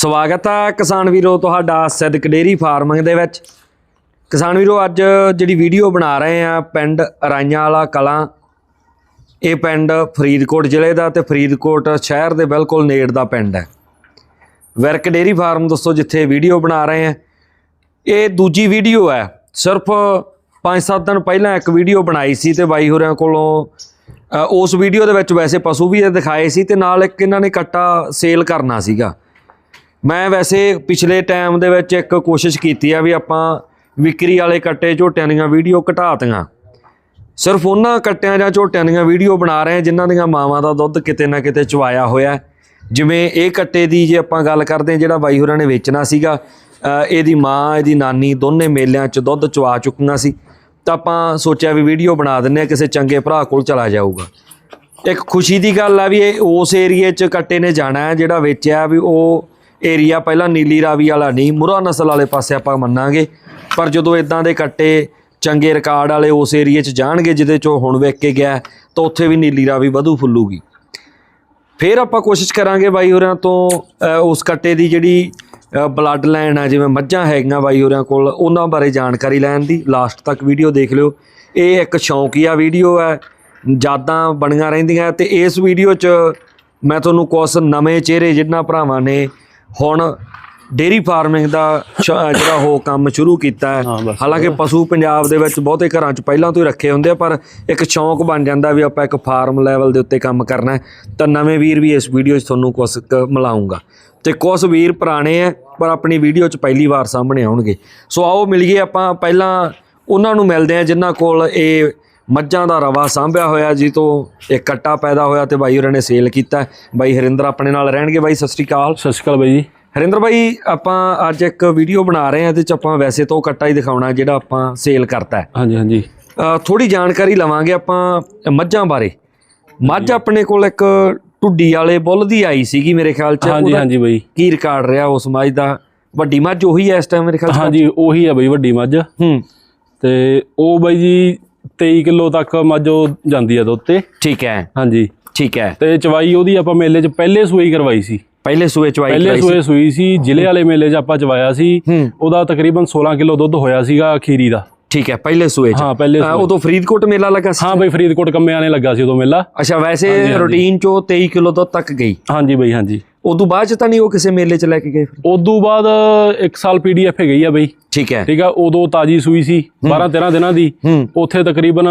ਸਵਾਗਤ ਹੈ ਕਿਸਾਨ ਵੀਰੋ ਤੁਹਾਡਾ ਸਿੱਧਕ ਡੇਰੀ ਫਾਰਮਿੰਗ ਦੇ ਵਿੱਚ। ਕਿਸਾਨ ਵੀਰੋ, ਅੱਜ ਜਿਹੜੀ ਵੀਡੀਓ ਬਣਾ ਰਹੇ ਆ ਪਿੰਡ ਰਾਈਆਂ ਵਾਲਾ ਕਲਾਂ, ਇਹ ਪਿੰਡ ਫਰੀਦਕੋਟ ਜ਼ਿਲ੍ਹੇ ਦਾ ਤੇ ਫਰੀਦਕੋਟ ਸ਼ਹਿਰ ਦੇ ਬਿਲਕੁਲ ਨੇੜ ਦਾ ਪਿੰਡ ਹੈ। ਵਰਕ ਡੇਰੀ ਫਾਰਮ ਦੋਸਤੋ, ਜਿੱਥੇ ਵੀਡੀਓ ਬਣਾ ਰਹੇ ਆ, ਇਹ ਦੂਜੀ ਵੀਡੀਓ ਹੈ। ਸਿਰਫ 5-7 ਦਿਨ ਪਹਿਲਾਂ ਇੱਕ ਵੀਡੀਓ ਬਣਾਈ ਸੀ ਤੇ ਬਾਈ ਹੋਰਿਆਂ ਕੋਲੋਂ ਉਸ ਵੀਡੀਓ ਦੇ ਵਿੱਚ ਵੈਸੇ ਪਸ਼ੂ ਵੀ ਦਿਖਾਏ ਸੀ ਤੇ ਨਾਲ ਇੱਕ ਇਹਨਾਂ ਨੇ ਕੱਟਾ ਸੇਲ ਕਰਨਾ ਸੀਗਾ। ਮੈਂ ਵੈਸੇ ਪਿਛਲੇ ਟਾਈਮ ਦੇ ਵਿੱਚ ਇੱਕ ਕੋਸ਼ਿਸ਼ ਕੀਤੀ ਆ ਵੀ ਆਪਾਂ ਵਿਕਰੀ ਵਾਲੇ ਕੱਟੇ ਝੋਟਿਆਂ ਦੀਆਂ ਵੀਡੀਓ ਘਟਾਤੀਆਂ। ਸਿਰਫ ਉਹਨਾਂ ਕੱਟਿਆਂ ਜਾਂ ਝੋਟਿਆਂ ਦੀਆਂ ਵੀਡੀਓ ਬਣਾ ਰਹੇ ਹਾਂ ਜਿਨ੍ਹਾਂ ਦੀਆਂ ਮਾਵਾਂ ਦਾ ਦੁੱਧ ਕਿਤੇ ਨਾ ਕਿਤੇ ਚਵਾਇਆ ਹੋਇਆ ਜਿਵੇਂ ਇਹ ਕੱਟੇ ਦੀ ਜੇ ਆਪਾਂ ਗੱਲ ਕਰਦੇ ਹਾਂ, ਜਿਹੜਾ ਬਾਈ ਹੋਰਾਂ ਨੇ ਵੇਚਣਾ ਸੀਗਾ ਇਹਦੀ ਮਾਂ, ਇਹਦੀ ਨਾਨੀ ਦੋਨੇ ਮੇਲਿਆਂ 'ਚ ਦੁੱਧ ਚਵਾ ਚੁੱਕੀਆਂ ਸੀ। ਤਾਂ ਆਪਾਂ ਸੋਚਿਆ ਵੀ ਵੀਡੀਓ ਬਣਾ ਦਿੰਨੇ ਆ ਕਿਸੇ ਚੰਗੇ ਭਰਾ ਕੋਲ ਚਲਾ ਜਾਊਗਾ। ਇੱਕ ਖੁਸ਼ੀ ਦੀ ਗੱਲ ਆ ਵੀ ਇਹ ਉਸ ਏਰੀਏ 'ਚ ਕੱਟੇ ਨੇ ਜਾਣਾ ਹੈ, ਜਿਹੜਾ ਵੇਚਿਆ ਵੀ ਉਹ ਏਰੀਆ ਪਹਿਲਾਂ ਨੀਲੀ ਰਾਵੀ ਵਾਲਾ ਨਹੀਂ ਮੁਰਾ ਨਸਲ ਵਾਲੇ ਪਾਸੇ ਆਪਾਂ ਮੰਨਾਂਗੇ। ਪਰ ਜਦੋਂ ਇਦਾਂ ਦੇ ਕੱਟੇ ਚੰਗੇ ਰਿਕਾਰਡ ਵਾਲੇ ਉਸ ਏਰੀਏ 'ਚ ਜਾਣਗੇ, ਜਿਹਦੇ 'ਚੋਂ ਹੁਣ ਵੇਖ ਕੇ ਗਿਆ, ਤਾਂ ਉੱਥੇ ਵੀ ਨੀਲੀ ਰਾਵੀ ਵਧੂ ਫੁੱਲੂਗੀ। ਫਿਰ ਆਪਾਂ ਕੋਸ਼ਿਸ਼ ਕਰਾਂਗੇ ਬਾਈ ਹੋਰਾਂ ਤੋਂ ਉਸ ਕੱਟੇ ਦੀ ਜਿਹੜੀ ਬਲੱਡ ਲਾਈਨ ਆ, ਜਿਵੇਂ ਮੱਝਾਂ ਹੈਗੀਆਂ ਬਾਈ ਹੋਰਾਂ ਕੋਲ, ਉਹਨਾਂ ਬਾਰੇ ਜਾਣਕਾਰੀ ਲੈਣ ਦੀ। ਲਾਸਟ ਤੱਕ ਵੀਡੀਓ ਦੇਖ ਲਿਓ। ਇਹ ਇੱਕ ਸ਼ੌਂਕੀਆ ਵੀਡੀਓ ਹੈ ਯਾਦਾਂ ਬਣੀਆਂ ਰਹਿੰਦੀਆਂ ਤੇ ਇਸ ਵੀਡੀਓ 'ਚ ਮੈਂ ਤੁਹਾਨੂੰ ਕੁਝ ਨਵੇਂ ਚਿਹਰੇ ਜਿਨ੍ਹਾਂ ਭਰਾਵਾਂ ਨੇ ਹੁਣ ਡੇਰੀ ਫਾਰਮਿੰਗ ਦਾ ਜਿਹੜਾ ਉਹ ਕੰਮ ਸ਼ੁਰੂ ਕੀਤਾ ਹੈ। ਹਾਲਾਂਕਿ ਪਸ਼ੂ ਪੰਜਾਬ ਦੇ ਵਿੱਚ ਬਹੁਤੇ ਘਰਾਂ 'ਚ ਪਹਿਲਾਂ ਤੋਂ ਹੀ ਰੱਖੇ ਹੁੰਦੇ ਆ ਪਰ ਇੱਕ ਸ਼ੌਂਕ ਬਣ ਜਾਂਦਾ ਵੀ ਆਪਾਂ ਇੱਕ ਫਾਰਮ ਲੈਵਲ ਦੇ ਉੱਤੇ ਕੰਮ ਕਰਨਾ ਹੈ। ਤਾਂ ਨਵੇਂ ਵੀਰ ਵੀ ਇਸ ਵੀਡੀਓ 'ਚ ਤੁਹਾਨੂੰ ਕੁਝ ਮਿਲਾਉਂਗਾ ਤੇ ਕੁਝ ਵੀਰ ਪੁਰਾਣੇ ਆ ਪਰ ਆਪਣੀ ਵੀਡੀਓ 'ਚ ਪਹਿਲੀ ਵਾਰ ਸਾਹਮਣੇ ਆਉਣਗੇ। ਸੋ ਆਓ ਮਿਲੀਏ ਆਪਾਂ ਪਹਿਲਾਂ ਉਹਨਾਂ ਨੂੰ ਮਿਲਦੇ ਆ ਜਿਨ੍ਹਾਂ ਕੋਲ ਇਹ ਮੱਝਾਂ ਦਾ ਰਵਾ ਸਾਂਭਿਆ ਹੋਇਆ ਜੀ ਤੋਂ ਇੱਕ ਕੱਟਾ ਪੈਦਾ ਹੋਇਆ ਤੇ ਬਾਈ ਹੋਰਾਂ ਨੇ ਸੇਲ ਕੀਤਾ। ਬਾਈ ਹਰਿੰਦਰ ਆਪਣੇ ਨਾਲ ਰਹਿਣਗੇ। ਬਾਈ ਸਤਿ ਸ੍ਰੀ ਅਕਾਲ। ਸਤਿ ਸ਼੍ਰੀ ਅਕਾਲ ਬਾਈ ਜੀ। ਹਰਿੰਦਰ ਭਾਈ ਆਪਾਂ ਅੱਜ ਇੱਕ ਵੀਡੀਓ ਬਣਾ ਰਹੇ ਹਾਂ ਇਹਦੇ ਚ ਆਪਾਂ ਵੈਸੇ ਤਾਂ ਉਹ ਕੱਟਾ ਹੀ ਦਿਖਾਉਣਾ ਜਿਹੜਾ ਆਪਾਂ ਸੇਲ ਕਰਤਾ ਹੈ। ਹਾਂਜੀ ਹਾਂਜੀ। ਥੋੜੀ ਜਾਣਕਾਰੀ ਲਵਾਂਗੇ ਆਪਾਂ ਮੱਝਾਂ ਬਾਰੇ। ਮੱਝ ਆਪਣੇ ਕੋਲ ਇੱਕ ਟੁੱਡੀ ਵਾਲੇ ਬੁੱਲ ਦੀ ਆਈ ਸੀਗੀ ਮੇਰੇ ਖਿਆਲ ਚ। ਹਾਂਜੀ ਹਾਂਜੀ ਬਾਈ। ਕੀ ਰਿਕਾਰਡ ਰਿਹਾ ਉਸ ਮੱਝ ਦਾ? ਵੱਡੀ ਮੱਝ ਉਹੀ ਹੈ ਇਸ ਟਾਈਮ ਮੇਰੇ ਖਿਆਲ ਚ? ਹਾਂਜੀ ਉਹੀ ਆ ਬਾਈ ਵੱਡੀ ਮੱਝ। ਹੂੰ। ਤੇ ਉਹ ਬਾਈ ਜੀ 23 ਕਿਲੋ ਤੱਕ ਮੱਝ ਉਹ ਜਾਂਦੀ ਆ ਦੁੱਧ ਤੇ। ਠੀਕ ਹੈ। ਹਾਂਜੀ। ਠੀਕ ਹੈ। ਤੇ ਚਵਾਈ ਉਹਦੀ ਆਪਾਂ ਮੇਲੇ 'ਚ ਪਹਿਲੇ ਸੂਈ ਕਰਵਾਈ ਸੀ। ਪਹਿਲੇ ਸੂਏ ਚਵਾਈ ਪਹਿਲੇ ਸੂਏ ਸੂਈ ਸੀ ਜ਼ਿਲ੍ਹੇ ਵਾਲੇ ਮੇਲੇ 'ਚ ਆਪਾਂ ਚਵਾਇਆ ਸੀ। ਉਹਦਾ ਤਕਰੀਬਨ 16 ਕਿਲੋ ਦੁੱਧ ਹੋਇਆ ਸੀਗਾ ਖੀਰੀ ਦਾ। ਠੀਕ ਹੈ ਪਹਿਲੇ ਸੂਏ ਚ। ਹਾਂ ਪਹਿਲੇ ਸੂਏ। ਉਦੋਂ ਫਰੀਦਕੋਟ ਮੇਲਾ ਲੱਗਾ ਸੀ? ਹਾਂ ਬਾਈ ਫਰੀਦਕੋਟ ਕੰਮਿਆਂ ਨੇ ਲੱਗਾ ਸੀ ਉਦੋਂ ਮੇਲਾ। ਅੱਛਾ ਵੈਸੇ ਰੂਟੀਨ ਚੋਂ 23 ਕਿਲੋ ਤੋਂ ਤੱਕ ਗਈ। ਹਾਂਜੀ ਬਾਈ ਹਾਂਜੀ। ਉਦੋਂ ਬਾਅਦ ਚ ਤਾਂ ਨਹੀਂ ਉਹ ਕਿਸੇ ਮੇਲੇ ਚ ਲੈ ਕੇ ਗਏ ਫਿਰ? ਉਦੋਂ ਬਾਅਦ ਇੱਕ ਸਾਲ ਪੀਡੀਐਫ ਗਈ ਆ ਬਾਈ। ਠੀਕ ਹੈ। ਠੀਕ ਆ ਉਦੋਂ ਤਾਜੀ ਸੂਈ ਸੀ 12 13 ਦਿਨਾਂ ਦੀ। ਉੱਥੇ ਤਕਰੀਬਨ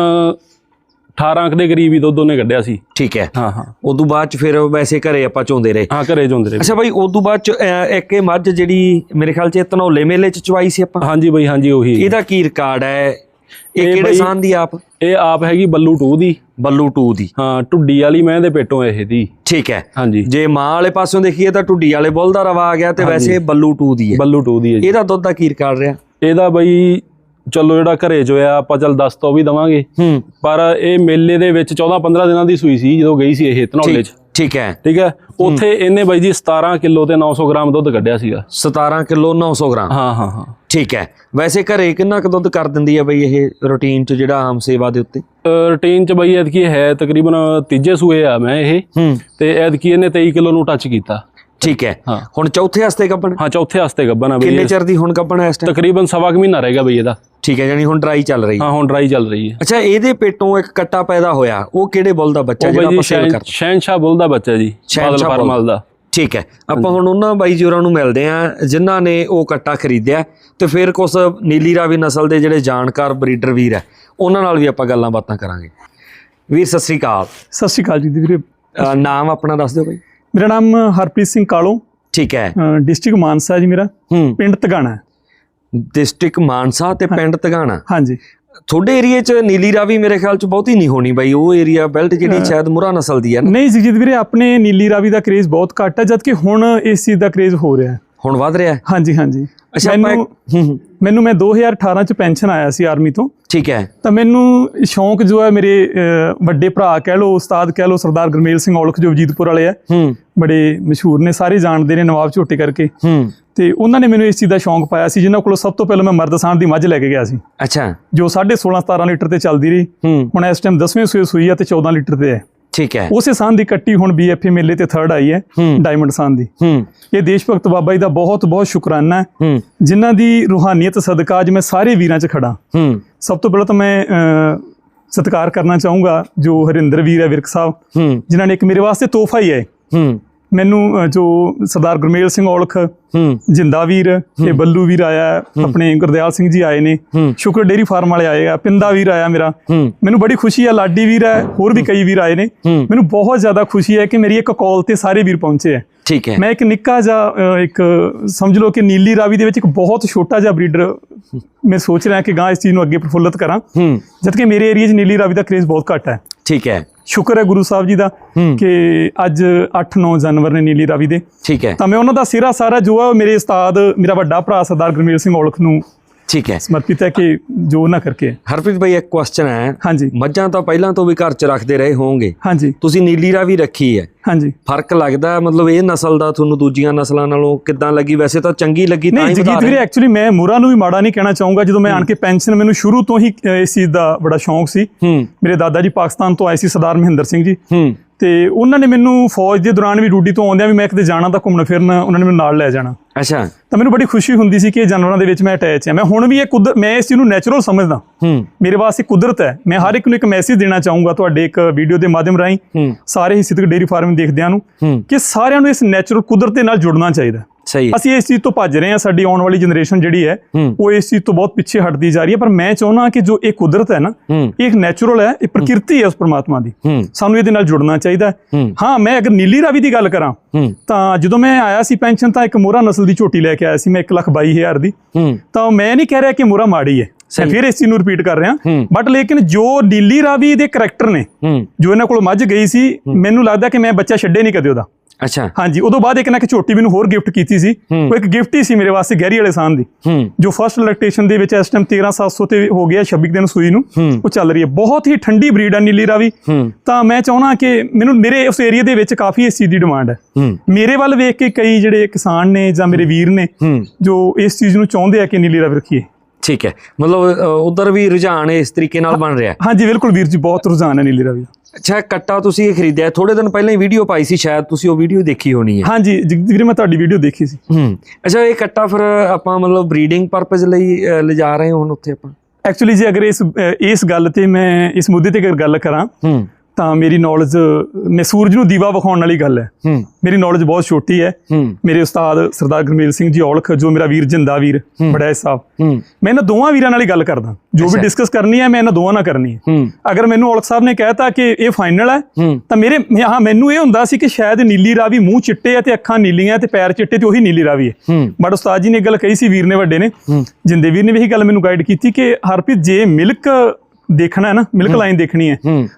18 ਕੁ ਦੇ ਕਰੀਬ ਹੀ ਦੁੱਧ ਉਹਨੇ ਕੱਢਿਆ ਸੀ। ਠੀਕ ਹੈ। ਹਾਂ ਹਾਂ। ਉਦੋਂ ਬਾਅਦ ਚ ਫਿਰ ਵੈਸੇ ਘਰੇ ਆਪਾਂ ਚੋਂਦੇ ਰਹੇ। ਹਾਂ ਘਰੇ ਜਾਂਦੇ ਰਹੇ। ਅੱਛਾ ਭਾਈ ਉਦੋਂ ਬਾਅਦ ਚ ਇੱਕ ਇਹ ਮੱਝ ਜਿਹੜੀ ਮੇਰੇ ਖਿਆਲ ਚ ਧਨੌਲੇ ਮੇਲੇ ਚ ਚਵਾਈ ਸੀ ਆਪਾਂ? ਹਾਂਜੀ ਬਈ ਹਾਂਜੀ ਉਹੀ ਇਹਦਾ ਕੀ ਰਿਕਾਰਡ ਹੈ? ਇਹ ਕਿਹੜੇ ਸਾਨ ਦੀ ਆਪ? ਇਹ ਆਪ ਹੈਗੀ ਬੱਲੂ 2 ਦੀ। ਬੱਲੂ 2 ਦੀ। ਹਾਂ ਟੁੱਡੀ ਵਾਲੀ ਮੈਂ ਦੇ ਪੇਟੋਂ ਇਹ ਦੀ। ਠੀਕ ਹੈ। ਹਾਂਜੀ। ਜੇ ਮਾਂ ਵਾਲੇ ਪਾਸਿਓਂ ਦੇਖੀਏ ਤਾਂ ਟੁੱਡੀ ਵਾਲੇ ਬੁੱਲ ਦਾ ਰਵਾ ਆ ਗਿਆ ਤੇ ਵੈਸੇ ਇਹ ਬੱਲੂ 2 ਦੀ ਹੈ। ਬੱਲੂ 2 ਦੀ ਹੈ ਇਹਦਾ ਦੁੱਧ ਦਾ ਕੀ ਰਿਕਾਰਡ ਰਿਹਾ? ਇਹਦਾ ਬਈ ਚਲੋ ਜਿਹੜਾ ਘਰੇ ਚ ਹੋਇਆ ਆਪਾਂ ਚੱਲ 10 ਤੋਂ ਵੀ ਦਵਾਂਗੇ। ਹੂੰ। ਪਰ ਇਹ ਮੇਲੇ ਦੇ ਵਿੱਚ 14 15 ਦਿਨਾਂ ਦੀ ਸੂਈ ਸੀ ਜਦੋਂ ਗਈ ਸੀ ਇਹ ਧਨੌਲੇ ਚ। ਠੀਕ ਹੈ। ਠੀਕ ਹੈ? ਉੱਥੇ ਇਹਨੇ ਬਾਈ ਜੀ 17 ਕਿਲੋ ਤੇ 900 ਗ੍ਰਾਮ ਦੁੱਧ ਕੱਢਿਆ ਸੀਗਾ। 17 ਕਿਲੋ 900 ਗ੍ਰਾਮ। ਹਾਂ ਹਾਂ ਹਾਂ। ਠੀਕ ਹੈ। ਵੈਸੇ ਘਰੇ ਕਿੰਨਾ ਕੁ ਦੁੱਧ ਕਰ ਦਿੰਦੀ ਹੈ ਬਈ ਇਹ ਰੂਟੀਨ ਚ ਜਿਹੜਾ ਆਮ ਸੇਵਾ ਦੇ ਉੱਤੇ? ਰੂਟੀਨ ਚ ਬਈ ਐਤਕੀ ਹੈ ਤਕਰੀਬਨ ਤੀਜੇ ਸੂਏ ਆ ਮੈਂ ਇਹ। ਤੇ ਐਤਕੀ ਇਹਨੇ 23 ਕਿਲੋ ਨੂੰ ਟੱਚ ਕੀਤਾ। ਠੀਕ ਹੈ। ਹੁਣ ਚੌਥੇ ਹਸਤੇ ਗੱਬਣ ਹਾਂ ਚੌਥੇ ਹਸਤੇ ਗੱਬਨ ਆ ਬਈ ਕਿੰਨੇ। ਚਿਰ ਦੀ ਹੁਣ ਗੱਬਣ ਹੈ ਇਸ ਟਾਈਮ ਤਕਰੀਬਨ ਸਵਾ ਕੁ ਮਹੀਨਾ ਰਹੇਗਾ ਬਈ ਇਹਦਾ। ਠੀਕ ਹੈ ਯਾਨੀ ਹੁਣ ਡਰਾਈ ਚੱਲ ਰਹੀ ਹੈ। ਹਾਂ ਹੁਣ ਡਰਾਈ ਚੱਲ ਰਹੀ ਹੈ। ਅੱਛਾ ਇਹਦੇ ਪੇਟੋਂ ਇੱਕ ਕੱਟਾ ਪੈਦਾ ਹੋਇਆ। ਉਹ ਕਿਹੜੇ ਬੁੱਲ ਦਾ ਬੱਚਾ ਜਿਹੜਾ ਆਪਾਂ ਸੇਲ ਕਰਦੇ? ਬੁੱਲ ਦਾ ਬੱਚਾ ਜੀ ਬਾਦਲ। ਫਰਮਾਲ ਦਾ। ਠੀਕ ਹੈ। ਆਪਾਂ ਹੁਣ ਉਹਨਾਂ ਬਾਈ ਜੀ ਹੋਰਾਂ ਨੂੰ ਮਿਲਦੇ ਆ ਜਿਨ੍ਹਾਂ ਨੇ ਉਹ ਕੱਟਾ ਖਰੀਦਿਆ। ਤੇ ਫਿਰ ਕੁਝ ਨੀਲੀ ਰਾਵੀ ਨਸਲ ਦੇ ਜਿਹੜੇ ਜਾਣਕਾਰ ਬਰੀਡਰ ਵੀਰ ਹੈ ਉਹਨਾਂ ਨਾਲ ਵੀ ਆਪਾਂ ਗੱਲਾਂ ਬਾਤਾਂ ਕਰਾਂਗੇ। ਵੀਰ ਸਤਿ ਸ੍ਰੀ ਅਕਾਲ। ਸਤਿ ਸ਼੍ਰੀ ਅਕਾਲ ਜੀ ਵੀਰੇ। ਨਾਮ ਆਪਣਾ ਦੱਸ ਦਿਓ ਬਾਈ। ਮੇਰਾ ਨਾਮ ਹਰਪ੍ਰੀਤ ਸਿੰਘ ਕਾਲੋ। ਠੀਕ ਹੈ। ਡਿਸਟ੍ਰਿਕਟ ਮਾਨਸਾ ਜੀ ਮੇਰਾ। ਪਿੰਡ ਤਗਾਣਾ। ਡਿਸਟ੍ਰਿਕਟ ਮਾਨਸਾ ਤੇ ਪਿੰਡ ਤਗਾਣਾ। ਹਾਂਜੀ। ਤੁਹਾਡੇ ਏਰੀਏ 'ਚ ਨੀਲੀ ਰਾਵੀ ਮੇਰੇ ਖਿਆਲ 'ਚ ਬਹੁਤੀ ਨਹੀਂ ਹੋਣੀ ਬਾਈ ਉਹ ਏਰੀਆ ਬੈਲਟ ਜਿਹੜੀ ਸ਼ਾਇਦ ਮੁਰਾ ਨਸਲ ਦੀ ਹੈ ਨਾ। ਨਹੀਂ ਜਗਜੀਤ ਵੀਰੇ ਆਪਣੇ ਨੀਲੀ ਰਾਵੀ ਦਾ ਕ੍ਰੇਜ਼ ਬਹੁਤ ਘੱਟ ਹੈ ਜਦਕਿ ਹੁਣ ਇਸ ਚੀਜ਼ ਦਾ ਕ੍ਰੇਜ਼ ਹੋ ਰਿਹਾ ਹੈ। ਹੁਣ ਵੱਧ ਰਿਹਾ ਹੈ? ਹਾਂਜੀ ਹਾਂਜੀ। ਅੱਛਾ ਮੈਨੂੰ ਮੈਨੂੰ ਮੈਂ 2018 ਚ ਪੈਨਸ਼ਨ ਆਇਆ ਸੀ ਆਰਮੀ ਤੋਂ। ਠੀਕ ਹੈ। ਤਾਂ ਮੈਨੂੰ ਸ਼ੌਂਕ ਜੋ ਹੈ ਮੇਰੇ ਵੱਡੇ ਭਰਾ ਕਹਿ ਲਓ ਉਸਤਾਦ ਕਹਿ ਲਓ ਸਰਦਾਰ ਗੁਰਮੇਲ ਸਿੰਘ ਔਲਖ ਜੋ ਵਜੀਦਪੁਰ ਵਾਲੇ ਆ ਹੂੰ। ਬੜੇ ਮਸ਼ਹੂਰ ਨੇ ਸਾਰੇ ਜਾਣਦੇ ਨੇ ਨਵਾਬ ਝੋਟੇ ਕਰਕੇ। ਹੂੰ। ਤੇ ਉਹਨਾਂ ਨੇ ਮੈਨੂੰ ਇਸ ਚੀਜ਼ ਦਾ ਸ਼ੌਂਕ ਪਾਇਆ ਸੀ ਜਿਨ੍ਹਾਂ ਕੋਲੋਂ ਸਭ ਤੋਂ ਪਹਿਲਾਂ ਮੈਂ ਮਰਦਸਾਨ ਦੀ ਮੱਝ ਲੈ ਕੇ ਗਿਆ ਸੀ। ਅੱਛਾ। ਜੋ 16.5 17 ਲੀਟਰ ਤੇ ਚੱਲਦੀ ਰਹੀ। ਹੁਣ ਇਸ ਟਾਈਮ 10ਵੇਂ ਸੂਏ ਸੂਈ ਆ ਤੇ 14 ਲੀਟਰ ਤੇ ਹੈ। ਠੀਕ ਹੈ। ਉਸੇ ਸਾਨ ਦੀ ਕੱਟੀ ਹੁਣ ਬੀਐਫਏ ਮੇਲੇ ਤੇ ਥਰਡ ਆਈ ਹੈ। ਡਾਇਮੰਡ ਸਾਨ ਦੀ। ਹੂੰ। ਇਹ ਦੇਸ਼ ਭਗਤ ਬਾਬਾ ਜੀ ਦਾ ਬਹੁਤ ਬਹੁਤ ਸ਼ੁਕਰਾਨਾ ਹੈ। ਜਿਨ੍ਹਾਂ ਦੀ ਰੂਹਾਨੀਅਤ ਸਦਕਾ ਅੱਜ ਮੈਂ ਸਾਰੇ ਵੀਰਾਂ 'ਚ ਖੜਾ ਹੂੰ। ਸਭ ਤੋਂ ਪਹਿਲਾਂ ਤਾਂ ਮੈਂ ਸਤਿਕਾਰ ਕਰਨਾ ਚਾਹੂੰਗਾ ਜੋ ਹਰਿੰਦਰ ਵੀਰ ਹੈ ਵਿਰਕ ਸਾਹਿਬ। ਜਿਨ੍ਹਾਂ ਨੇ ਇੱਕ ਮੇਰੇ ਵਾਸਤੇ ਤੋਹਫਾ ਹੀ ਹੈ। ਹੂੰ। ਮੈਨੂੰ ਜੋ ਸਰਦਾਰ ਗੁਰਮੇਲ ਸਿੰਘ ਔਲਖ ਹੂੰ। ਜਿੰਦਾ ਵੀਰ ਇਹ ਬੱਲੂ ਵੀਰ ਆਇਆ ਆਪਣੇ ਗੁਰਦਿਆਲ ਸਿੰਘ ਜੀ ਆਏ ਨੇ। ਸ਼ੁਕਰ ਡੇਰੀ ਫਾਰਮ ਵਾਲੇ ਆਏ ਆ ਪਿੰਦਾ ਵੀਰ ਆਇਆ ਮੇਰਾ। ਮੈਨੂੰ ਬੜੀ ਖੁਸ਼ੀ ਹੈ ਲਾਡੀ ਵੀਰ ਹੈ ਹੋਰ ਵੀ ਕਈ ਵੀਰ ਆਏ ਨੇ। ਮੈਨੂੰ ਬਹੁਤ ਜ਼ਿਆਦਾ ਖੁਸ਼ੀ ਹੈ ਕਿ ਮੇਰੀ ਇੱਕ ਕਾਲ ਤੇ ਸਾਰੇ ਵੀਰ ਪਹੁੰਚੇ ਹੈ ਠੀਕ ਹੈ। ਮੈਂ ਇੱਕ ਨਿੱਕਾ ਜਿਹਾ ਇੱਕ ਸਮਝ ਲਓ ਕਿ ਨੀਲੀ ਰਾਵੀ ਦੇ ਵਿੱਚ ਇੱਕ ਬਹੁਤ ਛੋਟਾ ਜਿਹਾ ਬਰੀਡਰ ਮੈਂ ਸੋਚ ਰਿਹਾ ਕਿ ਗਾਂ ਇਸ ਚੀਜ਼ ਨੂੰ ਅੱਗੇ ਪ੍ਰਫੁੱਲਤ ਕਰਾਂ। ਹੂੰ। ਜਦ ਕਿ ਮੇਰੇ ਏਰੀਆ 'ਚ ਨੀਲੀ ਰਾਵੀ ਦਾ ਕ੍ਰੇਜ਼ ਬਹੁਤ ਘੱਟ ਹੈ। ਠੀਕ ਹੈ। ਸ਼ੁਕਰ ਹੈ ਗੁਰੂ ਸਾਹਿਬ ਜੀ ਦਾ। ਕਿ ਅੱਜ 8-9 ਜਨਵਰ ਨੇ ਨੀਲੀ ਰਾਵੀ ਦੇ ਠੀਕ ਹੈ ਤਾਂ ਮੈਂ ਉਹਨਾਂ ਦਾ ਸਿਰਾ ਸਾਰਾ ਜੋ ਹੈ ਉਹ ਮੇਰੇ ਉਸਤਾਦ ਮੇਰਾ ਵੱਡਾ ਭਰਾ ਸਰਦਾਰ ਗੁਰਮੇਲ ਸਿੰਘ ਔਲਖ ਨੂੰ ਠੀਕ ਹੈ। ਸਮਰਪਿਤ ਹੈ ਕਿ ਜੋ ਉਹਨਾਂ ਕਰਕੇ। ਹਰਪ੍ਰੀਤ ਭਾਈ ਇੱਕ ਕੁਐਸਚਨ ਹੈ। ਹਾਂਜੀ। ਮੱਝਾਂ ਤਾਂ ਪਹਿਲਾਂ ਤੋਂ ਵੀ ਘਰ 'ਚ ਰੱਖਦੇ ਰਹੇ ਹੋਵੋਗੇ ਹਾਂਜੀ। ਤੁਸੀਂ ਨੀਲੀ ਰਾਵੀ ਰੱਖੀ ਹੈ। ਹਾਂਜੀ। ਫ਼ਰਕ ਲੱਗਦਾ? ਮਤਲਬ ਇਹ ਨਸਲ ਦਾ ਤੁਹਾਨੂੰ ਦੂਜੀਆਂ ਨਸਲਾਂ ਨਾਲੋਂ ਕਿੱਦਾਂ ਲੱਗੀ? ਵੈਸੇ ਤਾਂ ਚੰਗੀ ਲੱਗੀ ਤਾਂ ਹੀ ਜਗੀਤ ਵੀਰੇ ਐਕਚੁਅਲੀ ਮੈਂ ਮੁਰਾ ਨੂੰ ਵੀ ਮਾੜਾ ਨਹੀਂ ਕਹਿਣਾ ਚਾਹੂੰਗਾ। ਜਦੋਂ ਮੈਂ ਆਣ ਕੇ ਪੈਨਸ਼ਨ ਮੈਨੂੰ ਸ਼ੁਰੂ ਤੋਂ ਹੀ ਇਸ ਚੀਜ਼ ਦਾ ਬੜਾ ਸ਼ੌਂਕ ਸੀ। ਮੇਰੇ ਦਾਦਾ ਜੀ ਪਾਕਿਸਤਾਨ ਤੋਂ ਆਏ ਸੀ ਸਰਦਾਰ ਮਹਿੰਦਰ ਸਿੰਘ ਜੀ। ਤੇ ਉਹਨਾਂ ਨੇ ਮੈਨੂੰ ਫੌਜ ਦੇ ਦੌਰਾਨ ਵੀ ਡਿਊਟੀ ਤੋਂ ਆਉਂਦਿਆਂ ਵੀ ਮੈਂ ਕਿਤੇ ਜਾਣਾ ਤਾਂ ਘੁੰਮਣ ਫਿਰਨ ਉਹਨਾਂ ਨੇ ਮੈਨੂੰ ਨਾਲ ਲੈ ਜਾਣਾ। ਅੱਛਾ। ਤਾਂ ਮੈਨੂੰ ਬੜੀ ਖੁਸ਼ੀ ਹੁੰਦੀ ਸੀ ਕਿ ਇਹ ਜਾਨਵਰਾਂ ਦੇ ਵਿੱਚ ਮੈਂ ਅਟੈਚ ਹਾਂ। ਮੈਂ ਹੁਣ ਵੀ ਇਹ ਕੁਦਰ ਮੈਂ ਇਸ ਚੀਜ਼ ਨੂੰ ਨੈਚੁਰਲ ਸਮਝਦਾ। ਹੂੰ। ਮੇਰੇ ਵਾਸਤੇ ਕੁਦਰਤ ਹੈ। ਮੈਂ ਹਰ ਇੱਕ ਨੂੰ ਇੱਕ ਮੈਸੇਜ ਦੇਣਾ ਚਾਹੂੰਗਾ ਤੁਹਾਡੇ ਇੱਕ ਵੀਡੀਓ ਦੇ ਮਾਧਿਅਮ ਰਾਹੀਂ। ਸਾਰੇ ਹੀ ਸਿੱਧਕ ਡੇਰੀ ਫਾਰਮ ਦੇਖਦਿਆਂ ਨੂੰ ਕਿ ਸਾਰਿਆਂ ਨੂੰ ਇਸ ਨੈਚੁਰਲ ਕੁਦਰਤ ਦੇ ਨਾਲ ਜੁੜਨਾ ਚਾਹੀਦਾ। ਸਹੀ ਹੈ। ਅਸੀਂ ਇਸ ਚੀਜ਼ ਤੋਂ ਭੱਜ ਰਹੇ ਹਾਂ ਸਾਡੀ ਆਉਣ ਵਾਲੀ ਜਨਰੇਸ਼ਨ ਜਿਹੜੀ ਹੈ। ਉਹ ਇਸ ਚੀਜ਼ ਤੋਂ ਬਹੁਤ ਪਿੱਛੇ ਹਟਦੀ ਜਾ ਰਹੀ ਹੈ। ਪਰ ਮੈਂ ਚਾਹੁੰਦਾ ਕਿ ਜੋ ਇਹ ਕੁਦਰਤ ਹੈ ਨਾ ਇਹ ਇੱਕ ਨੈਚੁਰਲ ਹੈ ਇਹ ਪ੍ਰਕਿਰਤੀ ਹੈ ਉਸ ਪਰਮਾਤਮਾ ਦੀ। ਸਾਨੂੰ ਇਹਦੇ ਨਾਲ ਜੁੜਨਾ ਚਾਹੀਦਾ ਹੈ। ਮੈਂ ਅਗਰ ਨੀਲੀ ਰਾਵੀ ਦੀ ਗੱਲ ਕਰਾਂ ਤਾਂ ਜਦੋਂ ਮੈਂ ਆਇਆ ਸੀ ਪੈਨਸ਼ਨ ਤਾਂ ਇੱਕ ਮੋਹਰਾ ਨਸਲ ਦੀ ਝੋਟੀ ਲੈ ਕੇ ਆਇਆ ਸੀ ਮੈਂ 122000 ਦੀ। ਤਾਂ ਮੈਂ ਨਹੀਂ ਕਹਿ ਰਿਹਾ ਕਿ ਮੋਹਰਾ ਮਾੜੀ ਹੈ। ਮੈਂ। ਫਿਰ ਇਸ ਚੀਜ਼ ਨੂੰ ਰਿਪੀਟ ਕਰ ਰਿਹਾ। ਬਟ ਲੇਕਿਨ ਜੋ ਨੀਲੀ ਰਾਵੀ ਦੇ ਕਰੈਕਟਰ ਨੇ ਜੋ ਇਹਨਾਂ ਕੋਲ ਮੱਝ ਗਈ ਸੀ ਮੈਨੂੰ ਲੱਗਦਾ ਕਿ ਮੈਂ ਬੱਚਾ ਛੱਡੇ ਨਹੀਂ ਕਦੇ ਉਹਦਾ। ਅੱਛਾ। ਹਾਂਜੀ ਉਦੋਂ ਬਾਅਦ ਇੱਕ ਨਾ ਇੱਕ ਝੋਟੀ ਮੈਨੂੰ ਹੋਰ ਗਿਫਟ ਕੀਤੀ ਸੀ। ਉਹ ਇੱਕ ਗਿਫਟ ਹੀ ਸੀ ਮੇਰੇ ਵਾਸਤੇ ਗਹਿਰੀ ਵਾਲੇ ਸਾਨ ਦੀ। ਜੋ ਫਰਸਟ ਲੈਕਟੇਸ਼ਨ ਦੇ ਵਿੱਚ ਇਸ ਟਾਈਮ 13700 ਤੇ ਹੋ ਗਿਆ 26 ਦਿਨ ਸੂਈ ਨੂੰ। ਉਹ ਚੱਲ ਰਹੀ ਹੈ। ਬਹੁਤ ਹੀ ਠੰਡੀ ਬਰੀਡ ਹੈ ਨੀਲੀ ਰਾਵੀ। ਤਾਂ ਮੈਂ ਚਾਹਣਾ ਕਿ ਮੈਨੂੰ ਮੇਰੇ ਉਸ ਏਰੀਆ ਦੇ ਵਿੱਚ ਕਾਫੀ ਇਸ ਚੀਜ਼ ਦੀ ਡਿਮਾਂਡ ਹੈ। ਮੇਰੇ ਵੱਲ ਵੇਖ ਕੇ ਕਈ ਜਿਹੜੇ ਕਿਸਾਨ ਨੇ ਜਾਂ ਮੇਰੇ ਵੀਰ ਨੇ ਜੋ ਇਸ ਚੀਜ਼ ਨੂੰ ਚਾਹੁੰਦੇ ਆ ਕਿ ਨੀਲੀ ਰਾਵੀ ਰੱਖੀਏ। ਠੀਕ ਹੈ। ਮਤਲਬ ਉਧਰ ਵੀ ਰੁਝਾਨ ਇਸ ਤਰੀਕੇ ਨਾਲ ਬਣ ਰਿਹਾ ਹਾਂਜੀ ਬਿਲਕੁਲ ਵੀਰ ਜੀ ਬਹੁਤ ਰੁਝਾਨ ਹੈ ਨੀਲੀ ਰਾਵੀ ਦਾ। ਅੱਛਾ ਕੱਟਾ ਤੁਸੀਂ ਇਹ ਖਰੀਦਿਆ ਥੋੜੇ ਦਿਨ ਪਹਿਲਾਂ ਹੀ ਵੀਡੀਓ ਪਾਈ ਸੀ ਸ਼ਾਇਦ ਤੁਸੀਂ ਉਹ ਵੀਡੀਓ ਦੇਖੀ ਹੋਣੀ ਹੈ। ਹਾਂਜੀ ਜਗਦੀਪ ਵੀਰੇ ਮੈਂ ਤੁਹਾਡੀ ਵੀਡੀਓ ਦੇਖੀ ਸੀ। ਹੂੰ। ਅੱਛਾ ਇਹ ਕੱਟਾ ਫਿਰ ਆਪਾਂ ਮਤਲਬ ਬਰੀਡਿੰਗ ਪਰਪਸ ਲਈ ਲਿਜਾ ਰਹੇ ਹਾਂ ਹੁਣ ਉੱਥੇ ਆਪਾਂ? ਐਕਚੁਅਲੀ ਜੀ ਅਗਰ ਇਸ ਇਸ ਗੱਲ ਤੇ ਮੈਂ ਇਸ ਮੁੱਦੇ ਤੇ ਅਗਰ ਗੱਲ ਕਰਾਂ ਹੂੰ। ਤਾਂ ਮੇਰੀ ਨੌਲੇਜ ਮੈਂ ਸੂਰਜ ਨੂੰ ਦੀਵਾ ਵਿਖਾਉਣ ਵਾਲੀ ਗੱਲ ਹੈ। ਮੇਰੀ ਨੌਲੇਜ ਬਹੁਤ ਛੋਟੀ ਹੈ। ਮੇਰੇ ਉਸਤਾਦ ਸਰਦਾਰ ਗੁਰਮੇਲ ਸਿੰਘ ਜੀ ਔਲਖ ਜੋ ਮੇਰਾ ਵੀਰ ਜਿੰਦਾ ਵੀਰ ਬੜਾ ਸਾਹਿਬ ਮੈਂ ਇਹਨਾਂ ਦੋਵਾਂ ਵੀਰਾਂ ਨਾਲ ਹੀ ਗੱਲ ਕਰਦਾ। ਜੋ ਵੀ। ਡਿਸਕਸ ਕਰਨੀ ਹੈ ਮੈਂ ਇਹਨਾਂ ਦੋਵਾਂ ਨਾਲ ਕਰਨੀ ਹੈ। ਅਗਰ ਮੈਨੂੰ ਔਲਖ ਸਾਹਿਬ ਨੇ ਕਹਿਤਾ ਕਿ ਇਹ ਫਾਈਨਲ ਹੈ ਤਾਂ ਮੇਰੇ ਹਾਂ ਮੈਨੂੰ ਇਹ ਹੁੰਦਾ ਸੀ ਕਿ ਸ਼ਾਇਦ ਨੀਲੀ ਰਾਵੀ ਮੂੰਹ ਚਿੱਟੇ ਹੈ ਤੇ ਅੱਖਾਂ ਨੀਲੀਆਂ ਤੇ ਪੈਰ ਚਿੱਟੇ ਤੇ ਉਹੀ ਨੀਲੀ ਰਾਵੀ ਹੈ। ਬਟ ਉਸਤਾਦ ਜੀ ਨੇ ਗੱਲ ਕਹੀ ਸੀ ਵੀਰ ਨੇ ਵੱਡੇ ਨੇ। ਜਿੰਦੇ ਵੀਰ ਨੇ ਵੀ ਇਹੀ ਗੱਲ ਮੈਨੂੰ ਗਾਈਡ ਕੀਤੀ ਕਿ ਹਰਪ੍ਰੀਤ ਜੇ ਮਿਲਕ ਦੇਖਣਾ ਹੈ ਨਾ ਮਿਲਕ ਲਾਈਨ ਦੇਖਣੀ ਹੈ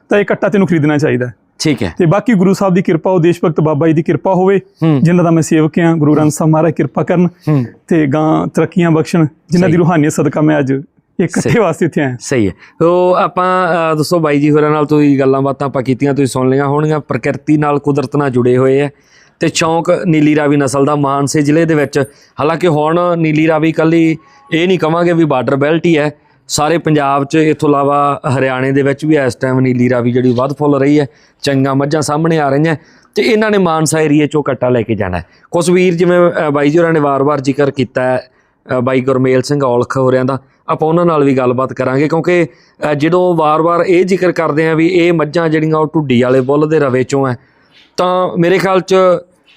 ਤਾਂ ਇਹ ਕੱਟਾ ਤੈਨੂੰ ਖਰੀਦਣਾ ਚਾਹੀਦਾ ਹੈ। ਠੀਕ ਹੈ। ਤੇ ਬਾਕੀ ਗੁਰੂ ਸਾਹਿਬ ਦੀ ਕਿਰਪਾ ਉਹ ਦੇਸ਼ ਭਗਤ ਬਾਬਾ ਜੀ ਦੀ ਕਿਰਪਾ ਹੋਵੇ। ਜਿਨ੍ਹਾਂ ਦਾ ਮੈਂ ਸੇਵਕ ਹਾਂ ਗੁਰੂ ਗ੍ਰੰਥ ਸਾਹਿਬ ਮਹਾਰਾਜ ਕਿਰਪਾ ਕਰਨ ਤੇ ਗਾਂ ਤਰੱਕੀਆਂ ਬਖਸ਼ਣ ਜਿਨ੍ਹਾਂ ਦੀ। ਰੂਹਾਨੀਅਤ ਸਦਕਾ ਮੈਂ ਅੱਜ ਇਕੱਠੇ ਵਾਸਤੇ ਇੱਥੇ ਆਇਆ। ਸਹੀ ਹੈ। ਸੋ ਆਪਾਂ ਦੱਸੋ ਬਾਈ ਜੀ ਹੋਰਾਂ ਨਾਲ ਤੁਸੀਂ ਗੱਲਾਂ ਬਾਤਾਂ ਆਪਾਂ ਕੀਤੀਆਂ ਤੁਸੀਂ ਸੁਣ ਲਈਆਂ ਹੋਣਗੀਆਂ ਪ੍ਰਕਿਰਤੀ ਨਾਲ ਕੁਦਰਤ ਨਾਲ ਜੁੜੇ ਹੋਏ ਆ ਤੇ ਚੌਂਕ ਨੀਲੀ ਰਾਵੀ ਨਸਲ ਦਾ ਮਾਨਸੇ ਜ਼ਿਲ੍ਹੇ ਦੇ ਵਿੱਚ ਹਾਲਾਂਕਿ ਹੁਣ ਨੀਲੀ ਰਾਵੀ ਕੱਲੀ ਇਹ ਨਹੀਂ ਕਵਾਂਗੇ ਵੀ ਬਾਰਡਰ ਬੈਲਟ ਹੀ ਹੈ ਸਾਰੇ ਪੰਜਾਬ 'ਚ, ਇਥੋਂ ਇਲਾਵਾ ਹਰਿਆਣੇ ਦੇ ਵਿੱਚ ਵੀ ਇਸ ਟਾਈਮ ਨੀਲੀ ਰਾਵੀ ਜਿਹੜੀ ਵੱਧ ਫੁੱਲ ਰਹੀ ਹੈ ਚੰਗਾ ਮੱਝਾਂ ਸਾਹਮਣੇ ਆ ਰਹੀਆਂ, ਤੇ ਇਹਨਾਂ ਨੇ ਮਾਨਸਾ ਏਰੀਏ 'ਚੋਂ ਕੱਟਾ ਲੈ ਕੇ ਜਾਣਾ ਹੈ। ਕੁਝ ਵੀਰ ਜਿਵੇਂ ਬਾਈ ਜੀ ਹੋਰਾਂ ਨੇ ਵਾਰ-ਵਾਰ ਜ਼ਿਕਰ ਕੀਤਾ ਹੈ ਬਾਈ ਗੁਰਮੇਲ ਸਿੰਘ ਔਲਖ ਹੋਰਿਆਂ ਦਾ, ਆਪਾਂ ਉਹਨਾਂ ਨਾਲ ਵੀ ਗੱਲਬਾਤ ਕਰਾਂਗੇ, ਕਿਉਂਕਿ ਜਦੋਂ ਵਾਰ-ਵਾਰ ਇਹ ਜ਼ਿਕਰ ਕਰਦੇ ਆ ਵੀ ਇਹ ਮੱਝਾਂ ਜਿਹੜੀਆਂ ਉਹ ਢੁੱਡੀ ਵਾਲੇ ਬੁੱਲ ਦੇ ਰਵੇ ਚੋਂ ਹੈ, ਤਾਂ ਮੇਰੇ ਖਿਆਲ 'ਚ